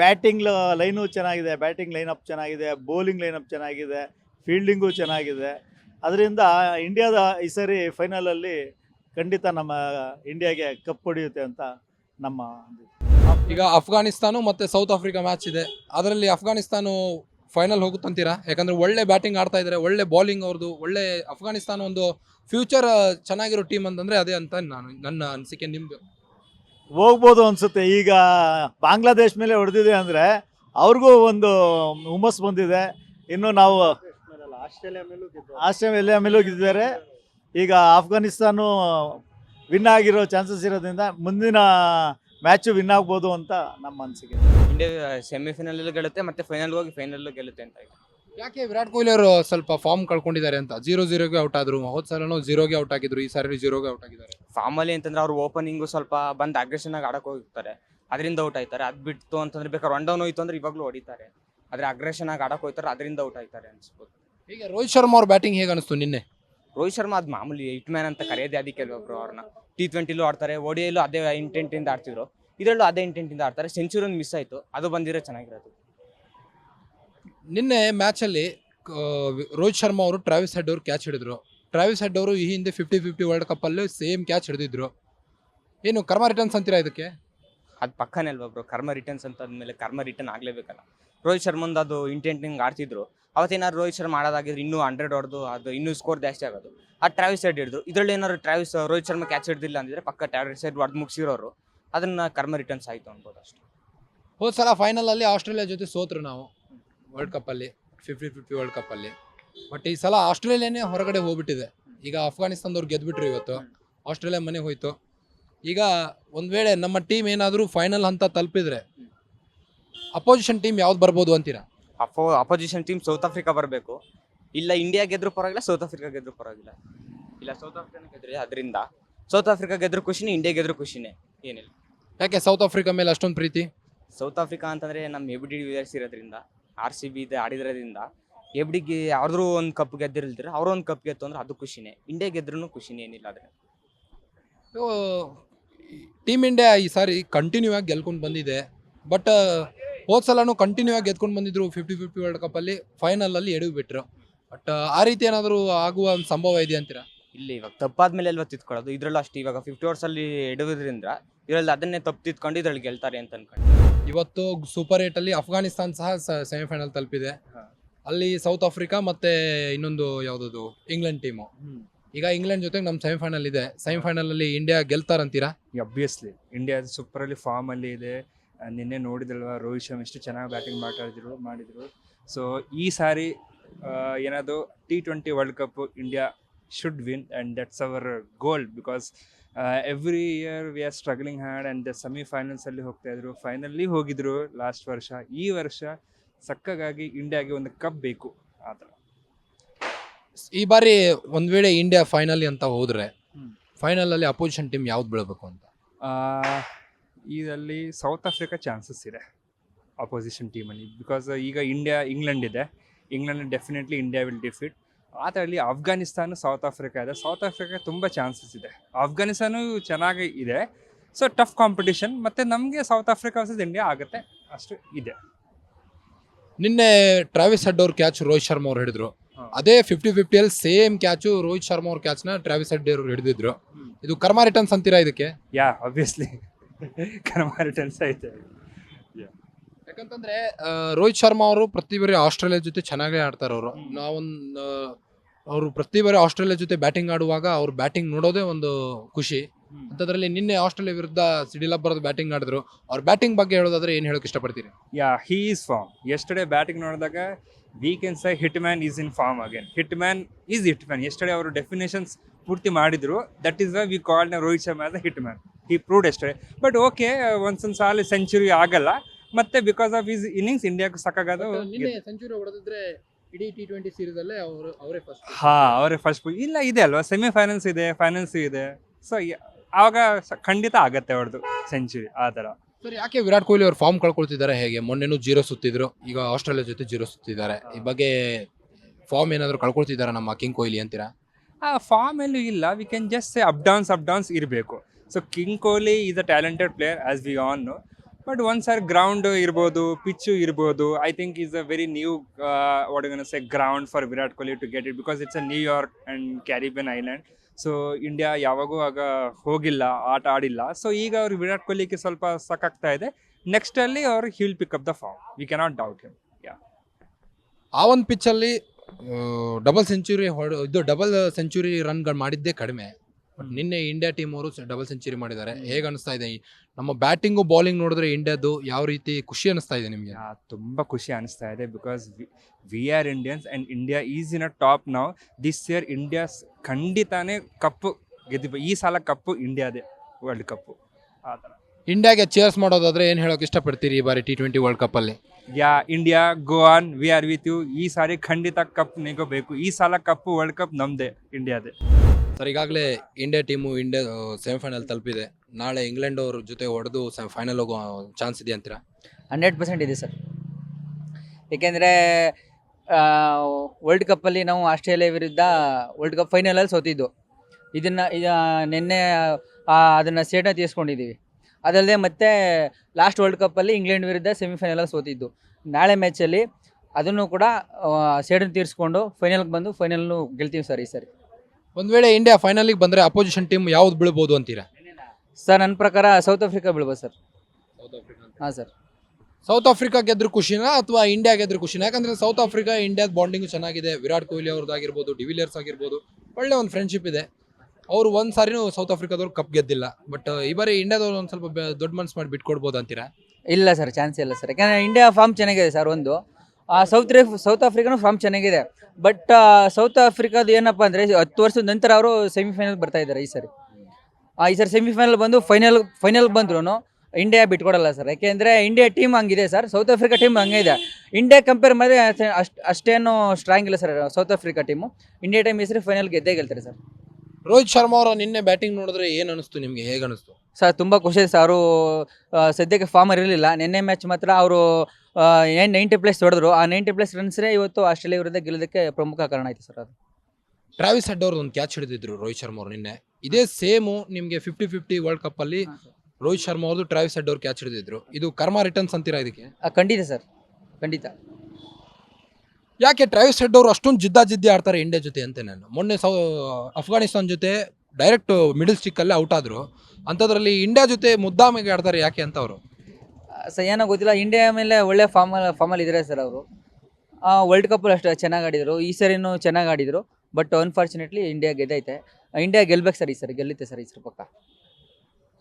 ಬ್ಯಾಟಿಂಗ್ ಲೈನು ಚೆನ್ನಾಗಿದೆ, ಬ್ಯಾಟಿಂಗ್ ಲೈನಪ್ ಚೆನ್ನಾಗಿದೆ, ಬೌಲಿಂಗ್ ಲೈನಪ್ ಚೆನ್ನಾಗಿದೆ, ಫೀಲ್ಡಿಂಗು ಚೆನ್ನಾಗಿದೆ. ಅದರಿಂದ ಇಂಡಿಯಾದ ಈ ಸರಿ ಫೈನಲಲ್ಲಿ ಖಂಡಿತ ನಮ್ಮ ಇಂಡಿಯಾಗೆ ಕಪ್ ಹೊಡೆಯುತ್ತೆ ಅಂತ ನಮ್ಮ ಈಗ ಅಫ್ಘಾನಿಸ್ತಾನ ಮತ್ತು ಸೌತ್ ಆಫ್ರಿಕಾ ಮ್ಯಾಚ್ ಇದೆ. ಅದರಲ್ಲಿ ಅಫ್ಘಾನಿಸ್ತಾನ ಫೈನಲ್ ಹೋಗುತ್ತಂತೀರಾ? ಯಾಕಂದರೆ ಒಳ್ಳೆ ಬ್ಯಾಟಿಂಗ್ ಆಡ್ತಾ ಇದ್ದಾರೆ ಒಳ್ಳೆ ಬೌಲಿಂಗ್ ಅವ್ರದ್ದು ಒಳ್ಳೆ ಅಫ್ಘಾನಿಸ್ತಾನ ಒಂದು ಫ್ಯೂಚರ್ ಚೆನ್ನಾಗಿರೋ ಟೀಮ್ ಅಂತಂದರೆ ಅದೇ ಅಂತ ನಾನು, ನನ್ನ ಅನಿಸಿಕೆ ನಿಮ್ದು. ಹೋಗ್ಬೋದು ಅನ್ಸುತ್ತೆ. ಈಗ ಬಾಂಗ್ಲಾದೇಶ ಮೇಲೆ ಹೊಡೆದಿದೆ ಅಂದರೆ ಅವ್ರಿಗೂ ಒಂದು ಹುಮ್ಮಸ್ ಬಂದಿದೆ. ಇನ್ನು ನಾವು ಆಸ್ಟ್ರೇಲಿಯಾ ಮೇಲೂ ಗೆದ್ದಿದ್ದಾರೆ. ಈಗ ಆಫ್ಘಾನಿಸ್ತಾನು ವಿನ್ ಆಗಿರೋ ಚಾನ್ಸಸ್ ಇರೋದ್ರಿಂದ ಮುಂದಿನ ಮ್ಯಾಚು ವಿನ್ ಆಗ್ಬೋದು ಅಂತ ನಮ್ಮ ಅನಿಸಿಕೆ. ಇಂಡಿಯಾ ಸೆಮಿಫೈನಲ್ ಗೆಲ್ಲುತ್ತೆ, ಮತ್ತೆ ಫೈನಲ್ ಹೋಗಿ ಫೈನಲ್ ಗೆಲ್ಲುತ್ತೆ ಅಂತ ಯಾಕೆ ವಿರಾಟ್ ಕೊಹ್ಲಿ ಅವರು ಸ್ವಲ್ಪ ಫಾರ್ಮ್ ಕಳ್ಕೊಂಡಿದ್ದಾರೆ ಅಂತ? ಜೀರೋ ಜೀರೋಗೆ ಔಟ್ ಆದ್ರು ಹೋದ್ ಸಲನೂ ಜೀರೋಗೆ ಔಟ್ ಆಗಿದ್ರು ಈ ಸಾರಿ ಜೀರೋಗೆ ಔಟ್ ಆಗಿದ್ದಾರೆ. ಫಾರ್ಮಲ್ಲಿ ಅಂತಂದ್ರೆ ಅವ್ರು ಓಪನಿಂಗು ಸ್ವಲ್ಪ ಬಂದು ಅಗ್ರೆಷನ್ ಆಗಿ ಆಡಕ್ಕೆ ಹೋಗ್ತಾರೆ. ಅದರಿಂದ ಔಟ್ ಆಯ್ತಾರೆ. ಅದು ಬಿಟ್ಟು ಅಂತಂದ್ರೆ ಬೇಕಾದ್ರೆ ಒನ್ ಡೌನ್ ಹೋಯ್ತು ಅಂದ್ರೆ ಇವಾಗಲೂ ಹೊಡಿತಾರೆ. ಆದ್ರೆ ಅಗ್ರೆಷನ್ ಆಗಿ ಆಡಕ್ಕೆ ಹೋಗ್ತಾರೆ ಅದರಿಂದ ಔಟ್ ಆಯ್ತಾರೆ ಅನ್ಸ್ಬೋದು. ಈಗ ರೋಹಿತ್ ಶರ್ಮಾ ಅವ್ರ ಬ್ಯಾಟಿಂಗ್ ಹೇಗೆ ಅನಿಸ್ತು ನಿನ್ನೆ? ರೋಹಿತ್ ಶರ್ಮಾ ಅದು ಮಾಮೂಲಿ ಹಿಟ್ ಮ್ಯಾನ್ ಅಂತ ಕರೆಯೋದೇ ಅದಕ್ಕೆ ಒಬ್ರು ಅವ್ರನ್ನ. ಟಿ ಟ್ವೆಂಟಿಲೂ ಆಡ್ತಾರೆ ಓಡಿಯಲ್ಲೂ ಅದೇ ಇಂಟೆಂಟಿಂದ ಆಡ್ತಿದ್ರು. ಇದರಲ್ಲೂ ಅದೇ ಇಂಟೆಂಟಿಂದ ಆಡ್ತಾರೆ. ಸೆಂಚುರಿ ಒಂದು ಮಿಸ್ ಆಯಿತು. ಅದು ಬಂದಿರೋ ಚೆನ್ನಾಗಿರೋದು. ನಿನ್ನೆ ಮ್ಯಾಚಲ್ಲಿ ರೋಹಿತ್ ಶರ್ಮಾ ಅವರು ಟ್ರಾವಿಸ್ ಹೆಡ್ ಅವರು ಕ್ಯಾಚ್ ಹಿಡಿದ್ರು. ಟ್ರಾವಿಸ್ ಹೆಡ್ ಅವರು ಈ ಹಿಂದೆ ಫಿಫ್ಟಿ ಫಿಫ್ಟಿ ವರ್ಲ್ಡ್ ಕಪ್ಪಲ್ಲೂ ಸೇಮ್ ಕ್ಯಾಚ್ ಹಿಡಿದಿದ್ರು. ಏನು ಕರ್ಮ ರಿಟರ್ನ್ಸ್ ಅಂತೀರಾ ಇದಕ್ಕೆ? ಅದು ಪಕ್ಕನೇ ಅಲ್ವಾ ಬ್ರೋ ಕರ್ಮ ರಿಟರ್ನ್ಸ್ ಅಂತ ಅಂದಮೇಲೆ ಕರ್ಮ ರಿಟರ್ನ್ ಆಗಲೇಬೇಕಲ್ಲ. ರೋಹಿತ್ ಶರ್ಮಂದು ಅದು ಇಂಟೆಂಟಿಂಗ್ ಆಡ್ತಿದ್ರು. ಅವತ್ತೇನಾದ್ರು ರೋಹಿತ್ ಶರ್ಮಾ ಆಡೋದಾಗಿದ್ರೆ ಇನ್ನೂ ಹಂಡ್ರೆಡ್ ಹೊಡೆದು ಅದು ಇನ್ನೂ ಸ್ಕೋರ್ ಜಾಸ್ತಿ ಆಗೋದು. ಆ ಟ್ರಾವಿಸ್ ಸೈಡ್ ಹಿಡಿದ್ರು. ಇದರಲ್ಲಿ ಏನಾದ್ರು ಟ್ರಾವಿಸ್ ರೋಹಿತ್ ಶರ್ಮಾ ಕ್ಯಾಚ್ ಹಿಡಿದಿಲ್ಲ ಅಂದಿದ್ರೆ ಪಕ್ಕ ಟ್ರಾವಿಸ್ ಸೈಡ್ ಹೊಡೆದು ಮುಗಿಸಿರೋರು. ಅದನ್ನು ಕರ್ಮ ರಿಟರ್ನ್ಸ್ ಆಯಿತು ಅನ್ಬೋದು ಅಷ್ಟೇ. ಹೋದ ಸಲ ಫೈನಲಲ್ಲಿ ಆಸ್ಟ್ರೇಲಿಯಾ ಜೊತೆ ಸೋತ್ರು ನಾವು. ವರ್ಲ್ಡ್ ಕಪ್ಪಲ್ಲಿ ಫಿಫ್ಟಿ ಫಿಫ್ಟಿ ವರ್ಲ್ಡ್ ಕಪ್ಪಲ್ಲಿ ಬಟ್ ಈ ಸಲ ಆಸ್ಟ್ರೇಲಿಯಾನೇ ಹೊರಗಡೆ ಹೋಗ್ಬಿಟ್ಟಿದೆ. ಈಗ ಅಫ್ಘಾನಿಸ್ತಾನದವ್ರು ಗೆದ್ಬಿಟ್ರು ಇವತ್ತು. ಆಸ್ಟ್ರೇಲಿಯಾ ಮನೆ ಹೋಯ್ತು. ಈಗ ಒಂದು ವೇಳೆ ನಮ್ಮ ಟೀಮ್ ಏನಾದರೂ ಫೈನಲ್ ಹಂತ ತಲುಪಿದ್ರೆ ಅಪೋಸಿಷನ್ ಟೀಮ್ ಯಾವ್ದು ಬರ್ಬೋದು ಅಂತೀರಾ? ಅಪೋ ಅಪೋಸಿಷನ್ ಟೀಮ್ ಸೌತ್ ಆಫ್ರಿಕಾ ಬರಬೇಕು. ಇಲ್ಲ ಇಂಡಿಯಾ ಗೆದ್ರು ಪರವಾಗಿಲ್ಲ ಸೌತ್ ಆಫ್ರಿಕಾ ಗೆದ್ರು ಪರವಾಗಿಲ್ಲ. ಇಲ್ಲ ಸೌತ್ ಆಫ್ರಿಕಾನ ಗೆದ್ರೆ ಅದರಿಂದ. ಸೌತ್ ಆಫ್ರಿಕಾ ಗೆದ್ರು ಖುಷಿನೇ ಇಂಡಿಯಾ ಗೆದ್ರು ಖುಷಿನೇ. ಏನಿಲ್ಲ. ಯಾಕೆ ಸೌತ್ ಆಫ್ರಿಕಾ ಮೇಲೆ ಅಷ್ಟೊಂದು ಪ್ರೀತಿ? ಸೌತ್ ಆಫ್ರಿಕಾ ಅಂತಂದ್ರೆ ನಮ್ಮ ಎಬಿಡಿ ಡಿ ಇರೋದ್ರಿಂದ. ಆರ್ ಸಿ ಬಿ ಇದೆ ಆಡಿದ್ರಿಂದ ಎಬ್ ಡಿಗೆ ಯಾವ್ದಾದ್ರು ಒಂದು ಕಪ್ ಗೆದ್ದಿರ್ತಾರೆ ಅವ್ರ ಒಂದು ಕಪ್ ಗೆತ್ತು ಅಂದ್ರೆ ಅದು ಖುಷಿನೇ. ಇಂಡಿಯಾ ಗೆದ್ರೂ ಖುಷಿನೇ ಏನಿಲ್ಲ ಅದ್ರೆ ಟೀಮ್ ಇಂಡಿಯಾ ಈ ಸಾರಿ ಕಂಟಿನ್ಯೂ ಆಗಿ ಗೆಲ್ಕೊಂಡು ಬಂದಿದೆ. ಬಟ್ ಹೋದ್ ಸಲನೂ ಕಂಟಿನ್ಯೂ ಆಗಿ ಗೆದ್ಕೊಂಡು ಬಂದಿದ್ರು ಫಿಫ್ಟಿ ಫಿಫ್ಟಿ ವರ್ಲ್ಡ್ ಕಪ್ಪಲ್ಲಿ ಫೈನಲಲ್ಲಿ ಎಡವಿ ಬಿಟ್ರು. ಬಟ್ ಆ ರೀತಿ ಏನಾದರೂ ಆಗುವ ಒಂದು ಸಂಭವ ಇದೆ ಅಂತೀರಾ? ಇಲ್ಲ ಇವಾಗ ತಪ್ಪಾದ್ಮೇಲೆ ಅಲ್ವಾ ತಿತ್ಕೊಳ್ಳೋದು. ಇದ್ರಲ್ಲೂ ಅಷ್ಟು ಇವಾಗ ಫಿಫ್ಟಿ ಓವರ್ಸಲ್ಲಿ ಎಡುವುದ್ರಿಂದ ಇದರಲ್ಲಿ ಅದನ್ನೇ ತಪ್ಪು ತಿತ್ಕೊಂಡು ಇದ್ರಲ್ಲಿ ಗೆಲ್ತಾರೆ ಅಂತ ಅನ್ಕೊಂಡು. ಇವತ್ತು ಸೂಪರ್ ಏಟಲ್ಲಿ ಅಫ್ಘಾನಿಸ್ತಾನ್ ಸಹ ಸೆಮಿಫೈನಲ್ ತಲುಪಿದೆ. ಅಲ್ಲಿ ಸೌತ್ ಆಫ್ರಿಕಾ ಮತ್ತೆ ಇನ್ನೊಂದು ಯಾವುದದು ಇಂಗ್ಲೆಂಡ್ ಟೀಮು ಈಗ ಇಂಗ್ಲೆಂಡ್ ಜೊತೆಗೆ ನಮ್ಮ ಸೆಮಿಫೈನಲ್ ಇದೆ. ಸೆಮಿಫೈನಲ್ ಅಲ್ಲಿ ಇಂಡಿಯಾ ಗೆಲ್ತಾರಂತೀರಾ? ಅಬ್ವಿಯಸ್ಲಿ ಇಂಡಿಯಾ ಸೂಪರಲ್ಲಿ ಫಾರ್ಮ್ ಅಲ್ಲಿ ಇದೆ. ನಿನ್ನೆ ನೋಡಿದಲ್ವಾ ರೋಹಿತ್ ಶರ್ಮಾ ಎಷ್ಟು ಚೆನ್ನಾಗಿ ಬ್ಯಾಟಿಂಗ್ ಮಾತಾಡಿದ್ರು ಮಾಡಿದ್ರು. ಸೊ ಈ ಸಾರಿ ಏನಾದರೂ T twenty world cup India should win and that's our goal because every year we are struggling had and ಸೆಮಿಫೈನಲ್ಸಲ್ಲಿ ಹೋಗ್ತಾಯಿದ್ರು ಫೈನಲ್ಲಿ ಹೋಗಿದ್ರು ಲಾಸ್ಟ್ ವರ್ಷ. ಈ ವರ್ಷ ಸಕ್ಕಗಾಗಿ ಇಂಡಿಯಾಗೆ ಒಂದು ಕಪ್ ಬೇಕು. ಆ ಥರ. ಈ ಬಾರಿ ಒಂದು ವೇಳೆ ಇಂಡಿಯಾ ಫೈನಲ್ ಅಂತ ಹೋದರೆ ಫೈನಲಲ್ಲಿ ಅಪೋಸಿಷನ್ ಟೀಮ್ ಯಾವ್ದು ಬೀಳಬೇಕು ಅಂತ? ಇದರಲ್ಲಿ ಸೌತ್ ಆಫ್ರಿಕಾ ಚಾನ್ಸಸ್ ಇದೆ ಅಪೋಸಿಷನ್ ಟೀಮಲ್ಲಿ ಬಿಕಾಸ್ ಈಗ ಇಂಡಿಯಾ ಇಂಗ್ಲೆಂಡ್ ಇದೆ. England definitely India will defeat ಅದರಲ್ಲಿ ಅಫ್ಘಾನಿಸ್ತಾನ ಸೌತ್ ಆಫ್ರಿಕಾ ಇದೆ. ಸೌತ್ ಆಫ್ರಿಕಾ ತುಂಬ ಚಾನ್ಸಸ್ ಇದೆ. ಅಫ್ಘಾನಿಸ್ತಾನು ಚೆನ್ನಾಗಿ ಇದೆ. ಸೊ ಟಫ್ ಕಾಂಪಿಟೇಷನ್ ಮತ್ತು ನಮಗೆ ಸೌತ್ ಆಫ್ರಿಕಾ ವರ್ಸಸ್ ಇಂಡಿಯಾ ಆಗುತ್ತೆ. ಅಷ್ಟು ಇದೆ. ನಿನ್ನೆ ಟ್ರಾವಿಸ್ ಹೆಡ್ ಅವ್ರ ಕ್ಯಾಚ್ ರೋಹಿತ್ ಶರ್ಮಾ ಅವ್ರು ಹಿಡಿದ್ರು. ಅದೇ ಫಿಫ್ಟಿ ಫಿಫ್ಟಿಯಲ್ಲಿ ಸೇಮ್ ಕ್ಯಾಚು ರೋಹಿತ್ ಶರ್ಮಾ ಅವ್ರ ಕ್ಯಾಚ್ನ ಟ್ರಾವಿಸ್ ಹೆಡ್ ಅವರು ಹಿಡಿದಿದ್ರು. ಇದು ಕರ್ಮಾ ರಿಟರ್ನ್ಸ್ ಅಂತೀರಾ ಇದಕ್ಕೆ? ಯಾ ಆಬ್ವಿಯಸ್ಲಿ ಕರ್ಮಾ ರಿಟರ್ನ್ಸ್ ಐತೆ. ಯಾಕಂತಂದ್ರೆ ರೋಹಿತ್ ಶರ್ಮಾ ಅವರು ಪ್ರತಿ ಬಾರಿ ಆಸ್ಟ್ರೇಲಿಯಾ ಜೊತೆ ಚೆನ್ನಾಗೇ ಆಡ್ತಾರೆ ಅವರು. ನಾವೊಂದ್ ಅವರು ಪ್ರತಿ ಬಾರಿ ಆಸ್ಟ್ರೇಲಿಯಾ ಜೊತೆ ಬ್ಯಾಟಿಂಗ್ ಆಡುವಾಗ ಅವ್ರು ಬ್ಯಾಟಿಂಗ್ ನೋಡೋದೇ ಒಂದು ಖುಷಿ. ಅಂತದ್ರಲ್ಲಿ ನಿನ್ನೆ ಆಸ್ಟ್ರೇಲಿಯಾ ವಿರುದ್ಧ ಸಿಡಿಲಬ್ಬರದ ಬ್ಯಾಟಿಂಗ್ ಆಡಿದ್ರು. ಅವ್ರ ಬ್ಯಾಟಿಂಗ್ ಬಗ್ಗೆ ಹೇಳೋದಾದ್ರೆ ಏನು ಹೇಳೋಕೆ ಇಷ್ಟಪಡ್ತೀರಿ? Yeah he is form day batting ನೋಡಿದಾಗ we can say hit man is in form again hit man is hit man yesterday ಅವರು ಡೆಫಿನೇಷನ್ಸ್ ಪೂರ್ತಿ ಮಾಡಿದ್ರು. That is we ಕಾಲ್ನ Rohit Sharma as a hit man he proved yesterday but okay ಒಂದ್ಸೊಂದು ಸಾಲ century ಆಗಲ್ಲ. ಮತ್ತೆ because of is innings India ಸಾಕಾಗೋದು. Century ಹೊಡೆದಿದ್ರೆ ಇಡೀ T twenty series ಅಲ್ಲೇ ಅವರು ಅವರೇ ಫಸ್ಟ್ ಹಾ ಅವರೇ ಫಸ್ಟ್ ಇಲ್ಲ ಇದೆ ಅಲ್ವಾ? ಸೆಮಿಫೈನಲ್ಸ್ ಇದೆ ಫೈನಲ್ಸ್ ಇದೆ. ಸೊ ಆವಾಗ ಖಂಡಿತ ಆಗತ್ತೆ ಅವ್ರದ್ದು ಸೆಂಚುರಿ ಆ ಥರ. ಸರ್ ಯಾಕೆ ವಿರಾಟ್ ಕೊಹ್ಲಿ ಅವ್ರು ಫಾರ್ಮ್ ಕಳ್ಕೊಳ್ತಿದ್ದಾರೆ ಹೇಗೆ? ಮೊನ್ನೆನೂ ಜೀರೋ ಸುತ್ತಿದ್ರು ಈಗ ಆಸ್ಟ್ರೇಲಿಯಾ ಜೊತೆ ಜೀರೋ ಸುತ್ತಿದ್ದಾರೆ. ಈ ಬಗ್ಗೆ ಫಾರ್ಮ್ ಏನಾದ್ರು ಕಳ್ಕೊಳ್ತಿದ್ದಾರೆ ನಮ್ಮ ಕಿಂಗ್ ಕೊಹ್ಲಿ ಅಂತೀರಾ? ಆ ಫಾರ್ಮ್ ಎಲ್ಲೂ ಇಲ್ಲ. We can just say up downs up downs ಇರಬೇಕು. So king Kohli is a talented player as we on but one sir ground ಇರ್ಬೋದು ಪಿಚ್ಚು ಇರ್ಬೋದು I think is a very new ಸೆ ground for Virat Kohli to get it because it's a New York and Caribbean island so India ಯಾವಾಗೂ ಆಗ ಹೋಗಿಲ್ಲ, ಆಟ ಆಡಿಲ್ಲ. So ಈಗ ಅವ್ರು ವಿರಾಟ್ ಕೊಹ್ಲಿಗೆ ಸ್ವಲ್ಪ ಸಾಕಾಗ್ತಾ ಇದೆ. ನೆಕ್ಸ್ಟಲ್ಲಿ ಅವ್ರು he'll pick up the form we cannot doubt him ಆ ಒಂದು ಪಿಚ್ಚಲ್ಲಿ ಡಬಲ್ ಸೆಂಚುರಿ ಹೊಡ ಇದು ಡಬಲ್ ಸೆಂಚುರಿ ರನ್ಗಳು ಮಾಡಿದ್ದೇ ಕಡಿಮೆ. ಬಟ್ ನಿನ್ನೆ ಇಂಡಿಯಾ ಟೀಮ್ ಅವರು ಡಬಲ್ ಸೆಂಚುರಿ ಮಾಡಿದ್ದಾರೆ. ಹೇಗೆ ಅನಿಸ್ತಾ ಇದೆ? ನಮ್ಮ ಬ್ಯಾಟಿಂಗು ಬೌಲಿಂಗ್ ನೋಡಿದ್ರೆ ಇಂಡಿಯಾದು ಯಾವ ರೀತಿ ಖುಷಿ ಅನಿಸ್ತಾ ಇದೆ ನಿಮಗೆ? ತುಂಬ ಖುಷಿ ಅನಿಸ್ತಾ ಇದೆ because we are Indians and India is in a top ನಾವು ದಿಸ್ ಇಯರ್ ಇಂಡಿಯಾಸ್ ಖಂಡಿತಾನೇ ಕಪ್ಪು ಗೆದ್ದು ಈ ಸಲ ಕಪ್ಪು ಇಂಡಿಯಾದೇ ವರ್ಲ್ಡ್ ಕಪ್ಪು ಆ ಥರ. ಇಂಡಿಯಾಗೆ ಚೇರ್ಸ್ ಮಾಡೋದಾದ್ರೆ ಏನು ಹೇಳೋಕೆ ಇಷ್ಟಪಡ್ತೀರಿ ಈ ಬಾರಿ ಟಿ ಟ್ವೆಂಟಿ ವರ್ಲ್ಡ್ ಕಪ್ಪಲ್ಲಿ yeah India go on we are with you ಈ ಸಾರಿ ಖಂಡಿತ ಕಪ್ ನೆಗೋಬೇಕು. ಈ ಸಲ ಕಪ್ಪು ವರ್ಲ್ಡ್ ಕಪ್ ನಮ್ಮದೇ ಇಂಡಿಯಾದೇ ಸರ್, ಈಗಾಗಲೇ ಇಂಡಿಯಾ ಟೀಮು ಇಂಡಿಯಾ ಸೆಮಿಫೈನಲ್ ತಲುಪಿದೆ. ನಾಳೆ ಇಂಗ್ಲೆಂಡ್ ಅವ್ರ ಜೊತೆ ಹೊಡೆದು ಫೈನಲ್ ಹೋಗೋ ಚಾನ್ಸ್ ಇದೆ ಅಂತೀರಾ? ಹಂಡ್ರೆಡ್ ಪರ್ಸೆಂಟ್ ಇದೆ ಸರ್. ಏಕೆಂದರೆ ವರ್ಲ್ಡ್ ಕಪ್ಪಲ್ಲಿ ನಾವು ಆಸ್ಟ್ರೇಲಿಯಾ ವಿರುದ್ಧ ವರ್ಲ್ಡ್ ಕಪ್ ಫೈನಲಲ್ಲಿ ಸೋತಿದ್ದು. ಇದನ್ನು ನಿನ್ನೆ ಅದನ್ನು ಸೇಡನ್ನ ತೀರಿಸ್ಕೊಂಡಿದ್ದೀವಿ. ಅದಲ್ಲದೆ ಮತ್ತೆ ಲಾಸ್ಟ್ ವರ್ಲ್ಡ್ ಕಪ್ಪಲ್ಲಿ ಇಂಗ್ಲೆಂಡ್ ವಿರುದ್ಧ ಸೆಮಿಫೈನಲಲ್ಲಿ ಸೋತಿದ್ದು. ನಾಳೆ ಮ್ಯಾಚಲ್ಲಿ ಅದನ್ನು ಕೂಡ ಸೇಡನ್ನು ತೀರಿಸ್ಕೊಂಡು ಫೈನಲ್ಗೆ ಬಂದು ಫೈನಲ್ನು ಗೆಲ್ತೀವಿ ಸರ್ ಈ ಸರಿ. ಒಂದು ವೇಳೆ ಇಂಡಿಯಾ ಫೈನಲಿಗೆ ಬಂದ್ರೆ ಅಪೋಸಿಷನ್ ಟೀಮ್ ಯಾವ್ದು ಬೀಳ್ಬೋದು ಅಂತೀರಾ? ಸರ್ ನನ್ನ ಪ್ರಕಾರ ಸೌತ್ ಆಫ್ರಿಕಾ ಬೀಳ್ಬೋದು ಸರ್. ಹಾಂ ಸರ್. ಸೌತ್ ಆಫ್ರಿಕಾ ಗೆದ್ರು ಖುಷಿನಾ ಅಥವಾ ಇಂಡಿಯಾ ಗೆದ್ರು ಖುಷಿನಾ? ಯಾಕಂದ್ರೆ ಸೌತ್ ಆಫ್ರಿಕಾ ಇಂಡಿಯಾದ ಬಾಂಡಿಂಗ್ ಚೆನ್ನಾಗಿದೆ. ವಿರಾಟ್ ಕೊಹ್ಲಿ ಅವ್ರದ್ದಾಗಿರ್ಬೋದು ಡಿವಿಲಿಯರ್ಸ್ ಆಗಿರ್ಬೋದು. ಒಳ್ಳೆ ಒಂದು ಫ್ರೆಂಡ್ಶಿಪ್ ಇದೆ. ಅವರು ಒಂದು ಸಾರಿನೂ ಸೌತ್ ಆಫ್ರಿಕಾದವ್ರು ಕಪ್ ಗೆದ್ದಿಲ್ಲ. ಬಟ್ ಈ ಬಾರಿ ಇಂಡಿಯಾದವ್ರು ಒಂದು ಸ್ವಲ್ಪ ಬೆ- ದೊಡ್ಡ ಮನ್ಸು ಮಾಡಿ ಬಿಟ್ಕೊಡ್ಬೋದು ಅಂತೀರಾ? ಇಲ್ಲ ಸರ್ ಚಾನ್ಸ್ ಇಲ್ಲ ಸರ್. ಯಾಕಂದರೆ ಇಂಡಿಯಾ ಫಾರ್ಮ್ ಚೆನ್ನಾಗಿದೆ ಸರ್ ಒಂದು. ಸೌತ್ ಸೌತ್ ಆಫ್ರಿಕಾನು ಫಾರ್ಮ್ ಚೆನ್ನಾಗಿದೆ. ಬಟ್ ಸೌತ್ ಆಫ್ರಿಕಾದ ಏನಪ್ಪ ಅಂದರೆ ಹತ್ತು ವರ್ಷದ ನಂತರ ಅವರು ಸೆಮಿಫೈನಲ್ ಬರ್ತಾ ಇದ್ದಾರೆ ಈ ಸರಿ. ಆ, ಈ ಸರಿ ಸೆಮಿಫೈನಲ್ ಬಂದು ಫೈನಲ್ ಫೈನಲ್ ಬಂದ್ರು ಇಂಡಿಯಾ ಬಿಟ್ಕೊಡಲ್ಲ ಸರ್ ಯಾಕೆಂದರೆ ಇಂಡಿಯಾ ಟೀಮ್ ಹಂಗಿದೆ ಸರ್ ಸೌತ್ ಆಫ್ರಿಕಾ ಟೀಮ್ ಹಂಗೆ ಇದೆ. ಇಂಡಿಯಾ ಕಂಪೇರ್ ಮಾಡಿದ್ರೆ ಅಷ್ಟು ಅಷ್ಟೇನು ಸ್ಟ್ರಾಂಗ್ ಇಲ್ಲ sir South Africa team India team ಈ ಸರಿ ಫೈನಲ್ ಗೆದ್ದೇ ಗೆಲ್ತಾರೆ ಸರ್ ರೋಹಿತ್ ಶರ್ಮಾ ಅವರ ನಿನ್ನೆ ಬ್ಯಾಟಿಂಗ್ ನೋಡಿದ್ರೆ ಏನು ಅನಿಸ್ತು ನಿಮಗೆ? ಹೇಗೆ ಅನಿಸ್ತು? ಸರ್ ತುಂಬ ಖುಷಿ ಇದೆ ಸರ್. ಅವರು ಸದ್ಯಕ್ಕೆ ಫಾರ್ಮರ್ ಇರಲಿಲ್ಲ. ನಿನ್ನೆ ಮ್ಯಾಚ್ ಮಾತ್ರ ಅವರು ಏನು ನೈಂಟಿ ಪ್ಲಸ್ ಹೊಡೆದ್ರು. ಆ ನೈಂಟಿ ಪ್ಲಸ್ ರನ್ಸ್ನೇ ಇವತ್ತು ಆಸ್ಟ್ರೇಲಿಯಾ ವಿರುದ್ಧ ಗೆಲ್ಲೋದಕ್ಕೆ ಪ್ರಮುಖ ಕಾರಣ ಆಯಿತು ಸರ್ ಅದು. ಟ್ರಾವಿಸ್ ಹೆಡ್ ಅವ್ರದ್ದು ಒಂದು ಕ್ಯಾಚ್ ಹಿಡಿದಿದ್ರು ರೋಹಿತ್ ಶರ್ಮಾ ಅವರು ನಿನ್ನೆ. ಇದೇ ಸೇಮು ನಿಮಗೆ ಫಿಫ್ಟಿ ಫಿಫ್ಟಿ ವರ್ಲ್ಡ್ ಕಪ್ಪಲ್ಲಿ ರೋಹಿತ್ ಶರ್ಮಾ ಅವ್ರದ್ದು ಟ್ರಾವಿಸ್ ಹೆಡ್ ಅವ್ರು ಕ್ಯಾಚ್ ಹಿಡಿದಿದ್ರು. ಇದು ಕರ್ಮ ರಿಟರ್ನ್ಸ್ ಅಂತೀರಾ ಇದಕ್ಕೆ? ಆ, ಖಂಡಿತ ಸರ್. ಖಂಡಿತ. ಯಾಕೆ ಟ್ರಾವಿಸ್ ಹೆಡ್ ಅವರು ಅಷ್ಟೊಂದು ಜಿದ್ದಾಜಿದ್ದಿ ಆಡ್ತಾರೆ ಇಂಡಿಯಾ ಜೊತೆ ಅಂತ ನಾನು. ಮೊನ್ನೆ ಸೌ ಅಫ್ಘಾನಿಸ್ತಾನ್ ಜೊತೆ ಡೈರೆಕ್ಟ್ ಮಿಡಲ್ ಸ್ಟಿಕ್ಕಲ್ಲೇ ಔಟ್ ಆದರು. ಅಂಥದ್ರಲ್ಲಿ ಇಂಡಿಯಾ ಜೊತೆ ಮುದ್ದಾಮಿಗೆ ಆಡ್ತಾರೆ ಯಾಕೆ ಅಂತ ಅವರು? ಸರ್ ಏನೋ ಗೊತ್ತಿಲ್ಲ. ಇಂಡಿಯಾ ಮೇಲೆ ಒಳ್ಳೆ ಫಾರ್ಮಲ್ ಫಾರ್ಮಲ್ ಇದ್ದಾರೆ ಸರ್ ಅವರು. ವರ್ಲ್ಡ್ ಕಪ್ಪಲ್ಲಿ ಅಷ್ಟು ಚೆನ್ನಾಗಿ ಆಡಿದರು. ಈ ಸರಿನೂ ಚೆನ್ನಾಗಿ ಆಡಿದರು. ಬಟ್ ಅನ್ಫಾರ್ಚುನೇಟ್ಲಿ ಇಂಡಿಯಾ ಗೆದ್ದೈತೆ. ಇಂಡಿಯಾ ಗೆಲ್ಬೇಕು ಸರ್ ಈ ಸರಿ. ಗೆಲ್ಲುತ್ತೆ ಸರ್ ಈ ಸರಿ ಪಕ್ಕ.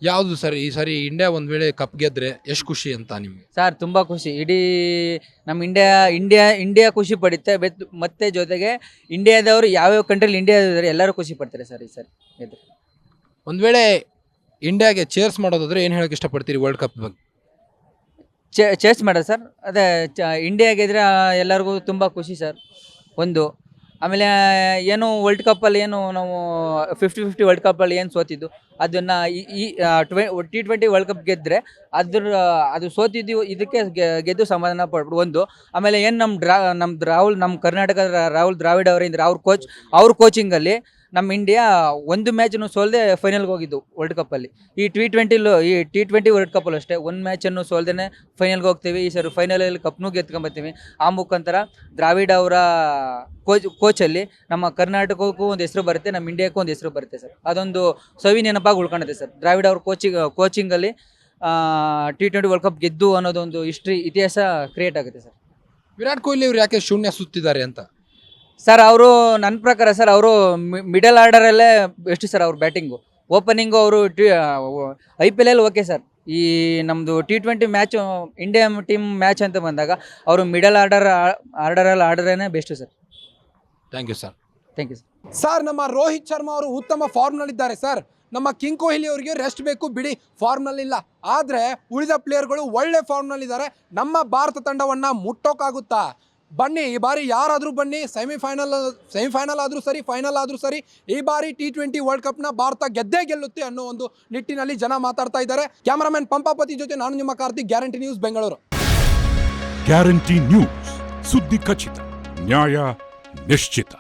ಯಾವುದು ಸರ್ ಈ ಸಾರಿ ಇಂಡಿಯಾ ಒಂದು ವೇಳೆ ಕಪ್ ಗೆದ್ದರೆ ಎಷ್ಟು ಖುಷಿ ಅಂತ ನಿಮಗೆ? ಸರ್ ತುಂಬ ಖುಷಿ. ಇಡೀ ನಮ್ಮ ಇಂಡಿಯಾ ಇಂಡಿಯಾ ಇಂಡಿಯಾ ಖುಷಿ ಪಡುತ್ತೆ. ಬೆತ್- ಮತ್ತೆ ಜೊತೆಗೆ ಇಂಡಿಯಾದವರು ಯಾವ್ಯಾವ ಕಂಟ್ರಿಲಿ ಇಂಡಿಯಾ ಇದ್ದಾರೆ ಎಲ್ಲರೂ ಖುಷಿ ಪಡ್ತಾರೆ ಸರ್ ಈ ಸರಿ ಗೆದ್ರೆ. ಒಂದ್ ವೇಳೆ ಇಂಡಿಯಾಗೆ ಚೇರ್ಸ್ ಮಾಡೋದಾದ್ರೆ ಏನು ಹೇಳಕ್ಕೆ ಇಷ್ಟಪಡ್ತೀರಿ ವರ್ಲ್ಡ್ ಕಪ್ ಬಗ್ಗೆ? ಚೇ ಚೇಸ್ ಮಾಡೋದು ಸರ್. ಅದೇ ಚ ಇಂಡಿಯಾಗೆ ಇದ್ರೆ ಎಲ್ಲರಿಗೂ ತುಂಬ ಖುಷಿ ಸರ್. ಒಂದು. ಆಮೇಲೆ, ಏನು ವರ್ಲ್ಡ್ ಕಪ್ಪಲ್ಲಿ ಏನು ನಾವು ಫಿಫ್ಟಿ ಫಿಫ್ಟಿ ವರ್ಲ್ಡ್ ಕಪ್ಪಲ್ಲಿ ಏನು ಸೋತಿದ್ದು? ಅದನ್ನು ಈ ಟ್ವೆ ಟಿ ಟ್ವೆಂಟಿ ವರ್ಲ್ಡ್ ಕಪ್ ಗೆದ್ದರೆ ಅದ್ರ, ಅದು ಸೋತಿದ್ದು, ಇದಕ್ಕೆ ಗೆದ್ದು ಸಮಾಧಾನ ಪಡ್ಬಿಡು ಒಂದು. ಆಮೇಲೆ ಏನು ನಮ್ಮ ಡ್ರಾ ನಮ್ಮ ರಾಹುಲ್ ನಮ್ಮ ಕರ್ನಾಟಕದ ರಾಹುಲ್ ದ್ರಾವಿಡ್ ಅವರಿಂದ ಅವ್ರ ಕೋಚ್ ಅವ್ರ ಕೋಚಿಂಗಲ್ಲಿ ನಮ್ಮ ಇಂಡಿಯಾ ಒಂದು ಮ್ಯಾಚನ್ನು ಸೋಲ್ದೆ ಫೈನಲ್ಗೆ ಹೋಗಿದ್ದು ವರ್ಲ್ಡ್ ಕಪ್ಪಲ್ಲಿ ಈ ಟಿ ಟ್ವೆಂಟಿಲು ಈ ಟಿ ಟ್ವೆಂಟಿ ವರ್ಲ್ಡ್ ಕಪ್ಪಲ್ಲೂ ಅಷ್ಟೇ, ಒಂದು ಮ್ಯಾಚನ್ನು ಸೋಲ್ದೇ ಫೈನಲ್ಗೆ ಹೋಗ್ತೀವಿ. ಈ ಸರಿ ಫೈನಲಲ್ಲಿ ಕಪ್ನೂ ಗೆದ್ಕೊಂಬತ್ತೀವಿ ಆ ಮುಖಾಂತರ ದ್ರಾವಿಡ್ ಅವರ ಕೋಚ್ ಕೋಚಲ್ಲಿ ನಮ್ಮ ಕರ್ನಾಟಕಕ್ಕೂ ಒಂದು ಹೆಸರು ಬರುತ್ತೆ ನಮ್ಮ ಇಂಡಿಯಾಕ್ಕೂ ಒಂದು ಹೆಸರು ಬರುತ್ತೆ ಸರ್. ಅದೊಂದು ಸವಿ ನೆನಪಾಗಿ ಉಳ್ಕೊಂಡಿದೆ ಸರ್. ದ್ರಾವಿಡ್ ಅವ್ರ ಕೋಚಿಂಗ್ ಕೋಚಿಂಗಲ್ಲಿ ಟಿ ಟ್ವೆಂಟಿ ವರ್ಲ್ಡ್ ಕಪ್ ಗೆದ್ದು ಅನ್ನೋದೊಂದು ಹಿಸ್ಟ್ರಿ ಇತಿಹಾಸ ಕ್ರಿಯೇಟ್ ಆಗುತ್ತೆ ಸರ್. ವಿರಾಟ್ ಕೊಹ್ಲಿ ಅವರು ಯಾಕೆ ಶೂನ್ಯ ಸುತ್ತಿದ್ದಾರೆ ಅಂತ? ಸರ್ ಅವರು ನನ್ನ ಪ್ರಕಾರ ಸರ್ ಅವರು ಮಿಡಲ್ ಆರ್ಡರಲ್ಲೇ ಎಷ್ಟು ಸರ್ ಅವ್ರ ಬ್ಯಾಟಿಂಗು ಓಪನಿಂಗು ಅವರು T I P L okay sir ಈ ನಮ್ಮದು T twenty match India team match ಅಂತ ಬಂದಾಗ ಅವರು ಮಿಡಲ್ ಆರ್ಡರ್ ಆರ್ಡರಲ್ಲಿ ಆರ್ಡರೇ best sir thank you sir thank you sir sir ನಮ್ಮ ರೋಹಿತ್ ಶರ್ಮಾ ಅವರು ಉತ್ತಮ ಫಾರ್ಮ್ನಲ್ಲಿದ್ದಾರೆ ಸರ್ ನಮ್ಮ ಕಿಂಗ್ ಕೊಹ್ಲಿ ಅವರಿಗೆ ರೆಸ್ಟ್ ಬೇಕು ಬಿಡಿ ಫಾರ್ಮ್ನಲ್ಲಿಲ್ಲ ಆದರೆ ಉಳಿದ ಪ್ಲೇಯರ್ಗಳು ಒಳ್ಳೆ ಫಾರ್ಮ್ನಲ್ಲಿದ್ದಾರೆ ನಮ್ಮ ಭಾರತ ತಂಡವನ್ನು ಮುಟ್ಟೋಕ್ಕಾಗುತ್ತಾ ಬನ್ನಿ, ಈ ಬಾರಿ ಯಾರಾದರೂ ಬನ್ನಿ ಸೆಮಿಫೈನಲ್ ಸೆಮಿಫೈನಲ್ ಆದರೂ ಸರಿ ಫೈನಲ್ ಆದರೂ ಸರಿ, ಈ ಬಾರಿ ಟಿ ಟ್ವೆಂಟಿ ವರ್ಲ್ಡ್ ಕಪ್ನ ಭಾರತ ಗೆದ್ದೇ ಗೆಲ್ಲುತ್ತೆ ಅನ್ನೋ ಒಂದು ನಿಟ್ಟಿನಲ್ಲಿ ಜನ ಮಾತಾಡ್ತಾ ಇದ್ದಾರೆ. ಕ್ಯಾಮರಾಮನ್ ಪಂಪಾಪತಿ ಜೊತೆ ನಾನು ನಿಮ್ಮ Karthik guarantee news Bengaluru guarantee news ಸುದ್ದಿ ಖಚಿತ, ನ್ಯಾಯ ನಿಶ್ಚಿತ.